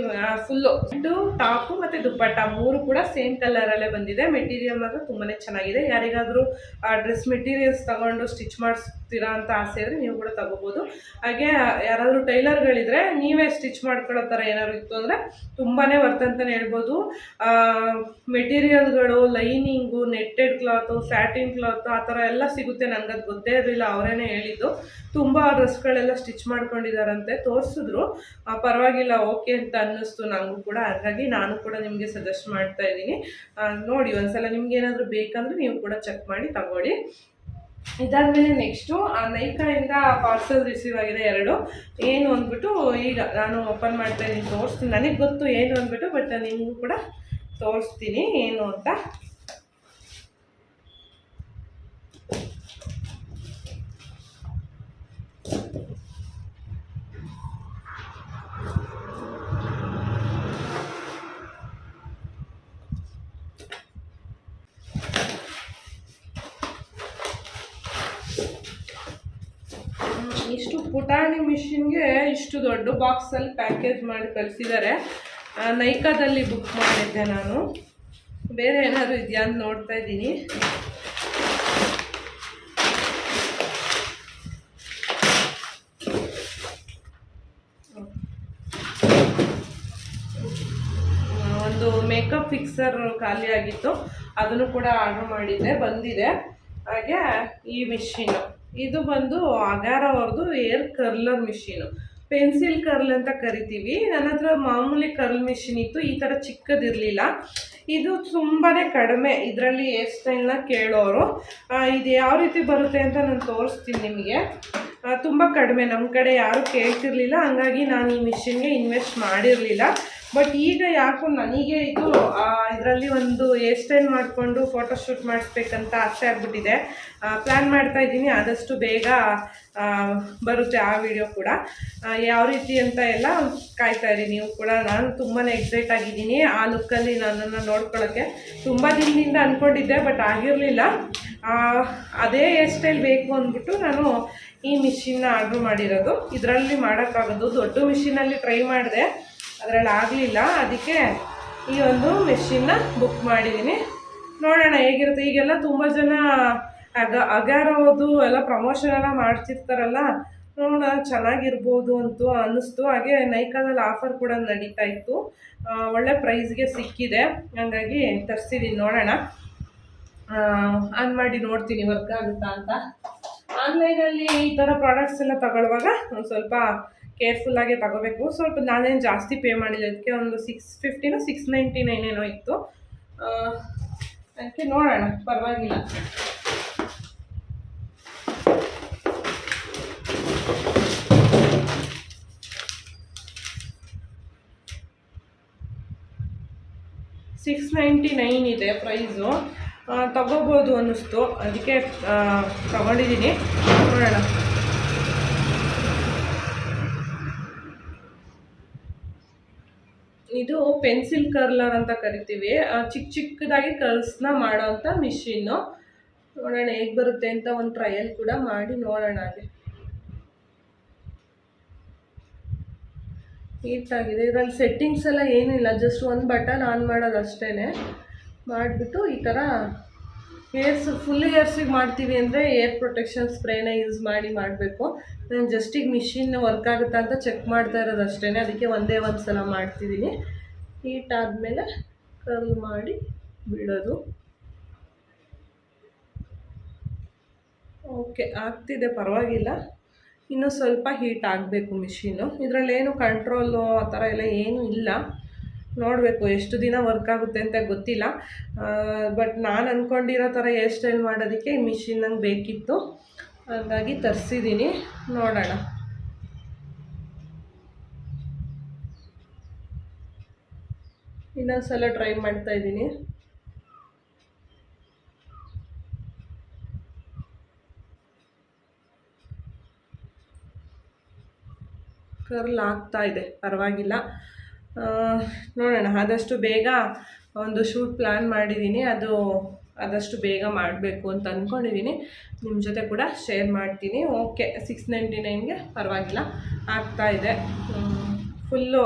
ಫುಲ್ಲು ಇದು ಟಾಪು ಮತ್ತು ದುಪ್ಪಟ್ಟ ಮೂರು ಕೂಡ ಸೇಮ್ ಕಲರಲ್ಲೇ ಬಂದಿದೆ. ಮೆಟೀರಿಯಲ್ ಮಾತ್ರ ತುಂಬಾ ಚೆನ್ನಾಗಿದೆ. ಯಾರಿಗಾದರೂ, ಆ ಡ್ರೆಸ್ ಮೆಟೀರಿಯಲ್ಸ್ ತಗೊಂಡು ಸ್ಟಿಚ್ ಮಾಡಿಸ್ತೀರಾ ಅಂತ ಆಸೆ ಇದ್ರೆ ನೀವು ಕೂಡ ತಗೋಬೋದು. ಹಾಗೆ, ಯಾರಾದರೂ ಟೈಲರ್ಗಳಿದ್ರೆ ನೀವೇ ಸ್ಟಿಚ್ ಮಾಡ್ಕೊಳ್ಳೋ ಥರ ಏನಾದ್ರು ಇತ್ತು ಅಂದರೆ ತುಂಬಾ ವರ್ತ್ ಅಂತಲೇ ಹೇಳ್ಬೋದು. ಮೆಟೀರಿಯಲ್ಗಳು, lining, netted cloth, satin cloth, ಆ ಥರ ಎಲ್ಲ ಸಿಗುತ್ತೆ ನನಗೆ ಅದು ಗೊತ್ತೇ ಇರಲಿಲ್ಲ, ಅವರೇನೆ ಹೇಳಿದ್ದು. ತುಂಬ ಡ್ರೆಸ್ಗಳೆಲ್ಲ ಸ್ಟಿಚ್ ಮಾಡ್ಕೊಂಡಿದ್ದಾರಂತೆ, ತೋರಿಸಿದ್ರು. ಪರವಾಗಿಲ್ಲ, ಓಕೆ ಅಂತ ಅನ್ನಿಸ್ತು ನನಗೂ ಕೂಡ. ಹಾಗಾಗಿ ನಾನು ಕೂಡ ನಿಮಗೆ ಸಜೆಸ್ಟ್ ಮಾಡ್ತಾ ಇದ್ದೀನಿ. ನೋಡಿ, ಒಂದ್ಸಲ ನಿಮ್ಗೆ ಏನಾದರೂ ಬೇಕಂದ್ರೆ ನೀವು ಕೂಡ ಚೆಕ್ ಮಾಡಿ ತಗೊಳ್ಳಿ. ಇದಾದಮೇಲೆ ನೆಕ್ಸ್ಟು ಆ ನೈಕಾಯಿಂದ ಪಾರ್ಸಲ್ ರಿಸೀವ್ ಆಗಿದೆ ಎರಡು. ಏನು ಅಂದ್ಬಿಟ್ಟು, ಈಗ ನಾನು ಓಪನ್ ಮಾಡ್ತಾ ಇದ್ದೀನಿ ತೋರಿಸ್ತೀನಿ. ನನಗೆ ಗೊತ್ತು ಏನು ಅಂದ್ಬಿಟ್ಟು ಬಟ್ ನಿಮಗೂ ಕೂಡ ತೋರಿಸ್ತೀನಿ ಏನು ಅಂತ ಹ್ಮ್, ಇಷ್ಟು ಪುಟಾಣಿ ಮಿಷಿನ್ಗೆ ಇಷ್ಟು ದೊಡ್ಡ ಬಾಕ್ಸಲ್ಲಿ ಪ್ಯಾಕೇಜ್ ಮಾಡಿ ಕಳಿಸಿದ್ದಾರೆ ನೈಕಾದಲ್ಲಿ ಬುಕ್ ಮಾಡಿದ್ದೆ ನಾನು. ಬೇರೆ ಏನಾದರೂ ಇದೆಯಾ ಅಂತ ನೋಡ್ತಾ ಇದ್ದೀನಿ. ಒಂದು ಮೇಕಪ್ ಫಿಕ್ಸರ್ ಖಾಲಿ ಆಗಿತ್ತು. ಅದನ್ನು ಕೂಡ ಆರ್ಡರ್ ಮಾಡಿದ್ದೆ, ಬಂದಿದೆ. ಹಾಗೆ ಈ ಮಿಷಿನು ಇದು ಬಂದು ಅಗಾರವ್ರದ್ದು air curler machine pencil curl ಅಂತ ಕರಿತೀವಿ. ನನ್ನ ಹತ್ರ ಮಾಮೂಲಿ ಕರ್ಲ್ ಮಿಷಿನ್ ಇತ್ತು, ಈ ಥರ ಚಿಕ್ಕದಿರಲಿಲ್ಲ. ಇದು ತುಂಬಾ ಕಡಿಮೆ, ಇದರಲ್ಲಿ ಹೇರ್ ಸ್ಟೈಲ್ನ ಕೇಳೋರು. ಇದು ಯಾವ ರೀತಿ ಬರುತ್ತೆ ಅಂತ ನಾನು ತೋರಿಸ್ತೀನಿ ನಿಮಗೆ. ತುಂಬ ಕಡಿಮೆ ನಮ್ಮ ಕಡೆ ಯಾರೂ ಕೇಳ್ತಿರ್ಲಿಲ್ಲ, ಹಂಗಾಗಿ ನಾನು ಈ ಮಿಷಿನ್ಗೆ ಇನ್ವೆಸ್ಟ್ ಮಾಡಿರಲಿಲ್ಲ. ಬಟ್ ಈಗ ಯಾಕೋ ನನಗೆ ಇದು ಇದರಲ್ಲಿ ಒಂದು ಹೇರ್ ಸ್ಟೈಲ್ ಮಾಡಿಕೊಂಡು ಫೋಟೋಶೂಟ್ ಮಾಡಿಸ್ಬೇಕಂತ ಆಸೆ ಆಗ್ಬಿಟ್ಟಿದೆ. ಪ್ಲ್ಯಾನ್ ಮಾಡ್ತಾ ಇದ್ದೀನಿ. ಆದಷ್ಟು ಬೇಗ ಬರುತ್ತೆ ಆ ವಿಡಿಯೋ ಕೂಡ. ಯಾವ ರೀತಿ ಅಂತ ಎಲ್ಲ ಕಾಯ್ತಾ ಇರಿ ನೀವು ಕೂಡ. ನಾನು ತುಂಬಾ ಎಕ್ಸೈಟ್ ಆಗಿದ್ದೀನಿ ಆ ಲುಕ್ಕಲ್ಲಿ ನನ್ನನ್ನು ನೋಡ್ಕೊಳ್ಳೋಕ್ಕೆ ತುಂಬ ದಿನದಿಂದ ಅಂದ್ಕೊಂಡಿದ್ದೆ ಬಟ್ ಆಗಿರಲಿಲ್ಲ. ಅದೇ ಹೇರ್ ಸ್ಟೈಲ್ ಬೇಕು ಅಂದ್ಬಿಟ್ಟು ನಾನು ಈ ಮಿಷಿನ್ನ ಆರ್ಡ್ರ್ ಮಾಡಿರೋದು. ಇದರಲ್ಲಿ ಮಾಡೋಕ್ಕಾಗೋದು. ದೊಡ್ಡ ಮಿಷಿನಲ್ಲಿ ಟ್ರೈ ಮಾಡಿದೆ. ಅದರಲ್ಲಿ ಆಗಲಿಲ್ಲ. ಅದಕ್ಕೆ ಈ ಒಂದು ಮೆಷಿನ್ನ ಬುಕ್ ಮಾಡಿದ್ದೀನಿ ನೋಡೋಣ ಹೇಗಿರುತ್ತೆ. ಈಗೆಲ್ಲ ತುಂಬ ಜನ ಅಗ ಅಗಾರೋದು ಎಲ್ಲ ಪ್ರಮೋಷನ್ ಎಲ್ಲ ಮಾಡ್ತಿರ್ತಾರಲ್ಲ. ನೋಡೋಣ ಚೆನ್ನಾಗಿರ್ಬೋದು ಅಂತೂ ಅನ್ನಿಸ್ತು. ಹಾಗೆ ನೈಕಾದಲ್ಲಿ ಆಫರ್ ಕೂಡ ನಡೀತಾ ಇತ್ತು. ಒಳ್ಳೆ ಪ್ರೈಸ್ಗೆ ಸಿಕ್ಕಿದೆ. ಹಾಗಾಗಿ ತರಿಸಿದ್ದೀನಿ ನೋಡೋಣ. ಆನ್ ಮಾಡಿ ನೋಡ್ತೀನಿ. ವರ್ಕ್ ಆಗುತ್ತಾ ಅಂತ. ಆನ್ಲೈನಲ್ಲಿ ಈ ಥರ ಪ್ರಾಡಕ್ಟ್ಸ್ ಎಲ್ಲ ತಗೊಳ್ಳುವಾಗ ಒಂದು ಸ್ವಲ್ಪ ಕೇರ್ಫುಲ್ಲಾಗೆ ತಗೋಬೇಕು. ಸ್ವಲ್ಪ ನಾನೇನು ಜಾಸ್ತಿ ಪೇ ಮಾಡಿಲ್ಲ. ಅದಕ್ಕೆ ಒಂದು ಸಿಕ್ಸ್ ಫಿಫ್ಟಿನೋ ಸಿಕ್ಸ್ ನೈಂಟಿ ನೈನ್ ಏನೋ ಇತ್ತು. ಅದಕ್ಕೆ ನೋಡೋಣ. ಪರವಾಗಿಲ್ಲ. ಸಿಕ್ಸ್ ನೈಂಟಿ ನೈನ್ ಇದೆ ಪ್ರೈಸು ತಗೋಬೋದು ಅನ್ನಿಸ್ತು. ಅದಕ್ಕೆ ತಗೊಂಡಿದ್ದೀನಿ. ನೋಡೋಣ. ಇದು ಪೆನ್ಸಿಲ್ ಕರ್ಲರ್ ಅಂತ ಕರಿತೀವಿ. ಚಿಕ್ಕ ಚಿಕ್ಕದಾಗಿ ಕರ್ಲ್ಸ್ನ ಮಾಡೋವಂಥ ಮಿಷಿನ್ನು. ನೋಡೋಣ ಹೇಗೆ ಬರುತ್ತೆ ಅಂತ ಒಂದು ಟ್ರಯಲ್ ಕೂಡ ಮಾಡಿ ನೋಡೋಣ ಅಲ್ಲಿ. ನೀಟಾಗಿದೆ ಇದರಲ್ಲಿ ಸೆಟ್ಟಿಂಗ್ಸ್ ಎಲ್ಲ ಏನಿಲ್ಲ ಜಸ್ಟ್ ಒಂದು ಬಟನ್ ಆನ್ ಮಾಡೋದು ಅಷ್ಟೇ ಮಾಡಿಬಿಟ್ಟು ಈ ಥರ ಏರ್ಸ್ ಫುಲ್ ಏರ್ಸಿಗೆ ಮಾಡ್ತೀವಿ ಅಂದರೆ ಏರ್ ಪ್ರೊಟೆಕ್ಷನ್ ಸ್ಪ್ರೇನೇ ಯೂಸ್ ಮಾಡಿ ಮಾಡಬೇಕು. ನಾನು ಜಸ್ಟಿಗೆ ಮಿಷಿನ್ ವರ್ಕ್ ಆಗುತ್ತಾ ಅಂತ ಚೆಕ್ ಮಾಡ್ತಾ ಇರೋದು ಅಷ್ಟೇ ಅದಕ್ಕೆ ಒಂದೇ ಒಂದು ಸಲ ಮಾಡ್ತಿದ್ದೀನಿ. ಹೀಟ್ ಆದಮೇಲೆ ಕರ್ಲ್ ಮಾಡಿ ಬಿಡೋದು. ಓಕೆ ಆಗ್ತಿದೆ, ಪರವಾಗಿಲ್ಲ. ಇನ್ನೂ ಸ್ವಲ್ಪ ಹೀಟ್ ಆಗಬೇಕು ಮಿಷಿನು ಇದರಲ್ಲೇನು ಕಂಟ್ರೋಲು ಆ ಥರ ಎಲ್ಲ ಏನೂ ಇಲ್ಲ. ನೋಡಬೇಕು, ಎಷ್ಟು ದಿನ ವರ್ಕ್ ಆಗುತ್ತೆ ಅಂತ ಗೊತ್ತಿಲ್ಲ. ಬಟ್ ನಾನು ಅಂದ್ಕೊಂಡಿರೋ ಥರ ಹೇರ್ ಸ್ಟೈಲ್ ಮಾಡೋದಕ್ಕೆ ಮಿಷಿನ್ ನಂಗೆ ಬೇಕಿತ್ತು. ಹಾಗಾಗಿ ತರಿಸಿದ್ದೀನಿ ನೋಡೋಣ. ಇನ್ನೊಂದು ಸಲ ಟ್ರೈ ಮಾಡ್ತಾ ಇದ್ದೀನಿ. ಕರ್ಲ್ ಆಗ್ತಾ ಇದೆ. ಪರವಾಗಿಲ್ಲ. ನೋಡೋಣ. ಆದಷ್ಟು ಬೇಗ ಒಂದು ಶೂಟ್ ಪ್ಲ್ಯಾನ್ ಮಾಡಿದ್ದೀನಿ ಅದು ಆದಷ್ಟು ಬೇಗ ಮಾಡಬೇಕು ಅಂತ ಅಂದ್ಕೊಂಡಿದ್ದೀನಿ ನಿಮ್ಮ ಜೊತೆ ಕೂಡ ಶೇರ್ ಮಾಡ್ತೀನಿ. ಓಕೆ ಸಿಕ್ಸ್ ನೈಂಟಿ ನೈನ್ಗೆ ಪರವಾಗಿಲ್ಲ, ಆಗ್ತಾ ಇದೆ. ಫುಲ್ಲು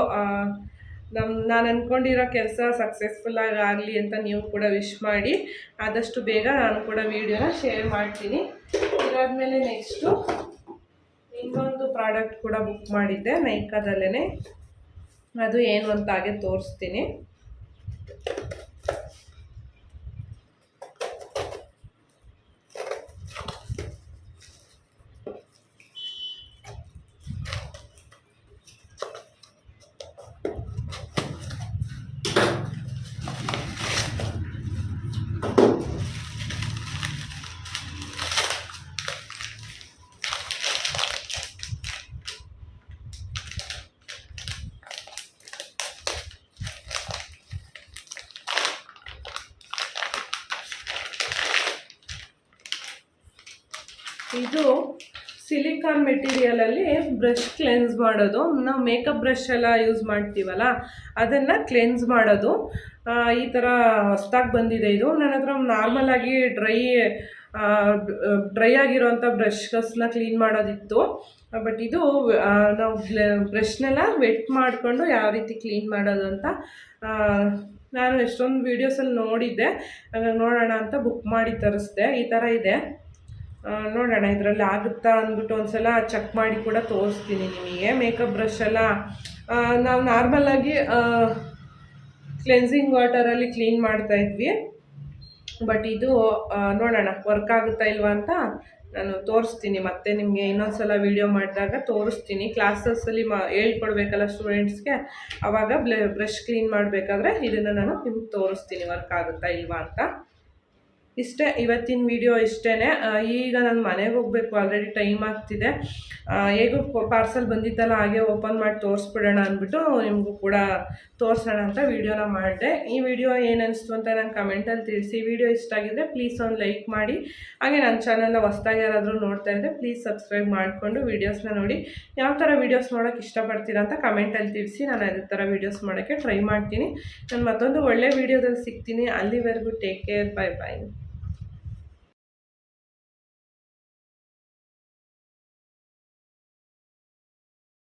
ನಮ್ಮ ನಾನು ಅಂದ್ಕೊಂಡಿರೋ ಕೆಲಸ ಸಕ್ಸಸ್ಫುಲ್ಲಾಗಿ ಆಗಲಿ ಅಂತ ನೀವು ಕೂಡ ವಿಶ್ ಮಾಡಿ. ಆದಷ್ಟು ಬೇಗ ನಾನು ಕೂಡ ವೀಡಿಯೋನ ಶೇರ್ ಮಾಡ್ತೀನಿ. ಇದಾದಮೇಲೆ ನೆಕ್ಸ್ಟು ಇನ್ನೊಂದು ಪ್ರಾಡಕ್ಟ್ ಕೂಡ ಬುಕ್ ಮಾಡಿದ್ದೆ ನೈಕಾದಲ್ಲೇ ಅದು ಏನು ಅಂತ ಹಾಗೆ ತೋರಿಸ್ತೀನಿ ಇದು ಸಿಲಿಕಾನ್ ಮೆಟೀರಿಯಲಲ್ಲಿ ಬ್ರಷ್ ಕ್ಲೆನ್ಸ್ ಮಾಡೋದು. ನಾವು ಮೇಕಪ್ ಬ್ರಷ್ ಎಲ್ಲ ಯೂಸ್ ಮಾಡ್ತೀವಲ್ಲ, ಅದನ್ನು ಕ್ಲೆನ್ಸ್ ಮಾಡೋದು. ಈ ಥರ ಹೊಸ್ದಾಗಿ ಬಂದಿದೆ ಇದು. ನನ್ನ ಹತ್ರ ನಾರ್ಮಲ್ ಆಗಿ ಡ್ರೈ ಡ್ರೈ ಆಗಿರೋವಂಥ ಬ್ರಷ್ಗಸ್ನ ಕ್ಲೀನ್ ಮಾಡೋದಿತ್ತು. ಬಟ್ ಇದು ನಾವು ಬ್ರಷ್ನೆಲ್ಲ ವೆಟ್ ಮಾಡಿಕೊಂಡು ಯಾವ ರೀತಿ ಕ್ಲೀನ್ ಮಾಡೋದು ಅಂತ ನಾನು ಎಷ್ಟೊಂದು ವೀಡಿಯೋಸಲ್ಲಿ ನೋಡಿದ್ದೆ. ನೋಡೋಣ ಅಂತ ಬುಕ್ ಮಾಡಿ ತರಿಸ್ದೆ. ಈ ಥರ ಇದೆ. ನೋಡೋಣ, ಇದರಲ್ಲಿ ಆಗುತ್ತಾ ಅಂದ್ಬಿಟ್ಟು ಒಂದ್ಸಲ ಚೆಕ್ ಮಾಡಿ ಕೂಡ ತೋರಿಸ್ತೀನಿ ನಿಮಗೆ. ಮೇಕಪ್ ಬ್ರಷ್ ಎಲ್ಲ ನಾವು ನಾರ್ಮಲಾಗಿ ಕ್ಲೆನ್ಸಿಂಗ್ ವಾಟರಲ್ಲಿ ಕ್ಲೀನ್ ಮಾಡ್ತಾ ಇದ್ವಿ. ಬಟ್ ಇದು ನೋಡೋಣ ವರ್ಕ್ ಆಗುತ್ತಾ ಇಲ್ವಾ ಅಂತ ನಾನು ತೋರಿಸ್ತೀನಿ. ಮತ್ತೆ ನಿಮಗೆ ಇನ್ನೊಂದ್ಸಲ ವೀಡಿಯೋ ಮಾಡಿದಾಗ ತೋರಿಸ್ತೀನಿ. ಕ್ಲಾಸಸ್ಸಲ್ಲಿ ಮಾ, ಹೇಳ್ಕೊಡ್ಬೇಕಲ್ಲ ಸ್ಟೂಡೆಂಟ್ಸ್ಗೆ ಆವಾಗ ಬ್ಲ ಬ್ರಷ್ ಕ್ಲೀನ್ ಮಾಡಬೇಕಾದ್ರೆ ಇದನ್ನು ನಾನು ನಿಮ್ಗೆ ತೋರಿಸ್ತೀನಿ ವರ್ಕ್ ಆಗುತ್ತಾ ಇಲ್ವಾ ಅಂತ. ಇಷ್ಟೇ, ಇವತ್ತಿನ ವಿಡಿಯೋ ಇಷ್ಟೇ ಈಗ ನಾನು ಮನೆಗೆ ಹೋಗಬೇಕು ಆಲ್ರೆಡಿ ಟೈಮ್ ಆಗ್ತಿದೆ. ಹೇಗೂ ಪಾರ್ಸಲ್ ಬಂದಿತ್ತಲ್ಲ, ಹಾಗೆ ಓಪನ್ ಮಾಡಿ ತೋರಿಸ್ಬಿಡೋಣ ಅಂದ್ಬಿಟ್ಟು ನಿಮಗೂ ಕೂಡ ತೋರಿಸೋಣ ಅಂತ ವೀಡಿಯೋನ ಮಾಡಿದೆ. ಈ ವಿಡಿಯೋ ಏನು ಅನಿಸ್ತು ಅಂತ ನಾನು ಕಮೆಂಟಲ್ಲಿ ತಿಳಿಸಿ. ವಿಡಿಯೋ ಇಷ್ಟ ಆಗಿದ್ದರೆ ಪ್ಲೀಸ್ ಒಂದು ಲೈಕ್ ಮಾಡಿ. ಹಾಗೆ ನನ್ನ ಚಾನಲ್ನ ಹೊಸ್ದಾಗಿ ಯಾರಾದರೂ ನೋಡ್ತಾ ಇದ್ದರೆ ಪ್ಲೀಸ್ ಸಬ್ಸ್ಕ್ರೈಬ್ ಮಾಡಿಕೊಂಡು ವೀಡಿಯೋಸ್ನ ನೋಡಿ. ಯಾವ ಥರ ವೀಡಿಯೋಸ್ ನೋಡೋಕ್ಕೆ ಇಷ್ಟಪಡ್ತೀರಾ ಅಂತ ಕಮೆಂಟಲ್ಲಿ ತಿಳಿಸಿ. ನಾನು ಅದೇ ಥರ ವೀಡಿಯೋಸ್ ಮಾಡೋಕ್ಕೆ ಟ್ರೈ ಮಾಡ್ತೀನಿ. ನಾನು ಮತ್ತೊಂದು ಒಳ್ಳೆ ವೀಡಿಯೋದಲ್ಲಿ ಸಿಗ್ತೀನಿ. ಅಲ್ಲಿವರೆಗೂ ಟೇಕ್ ಕೇರ್ ಬೈ ಬಾಯ್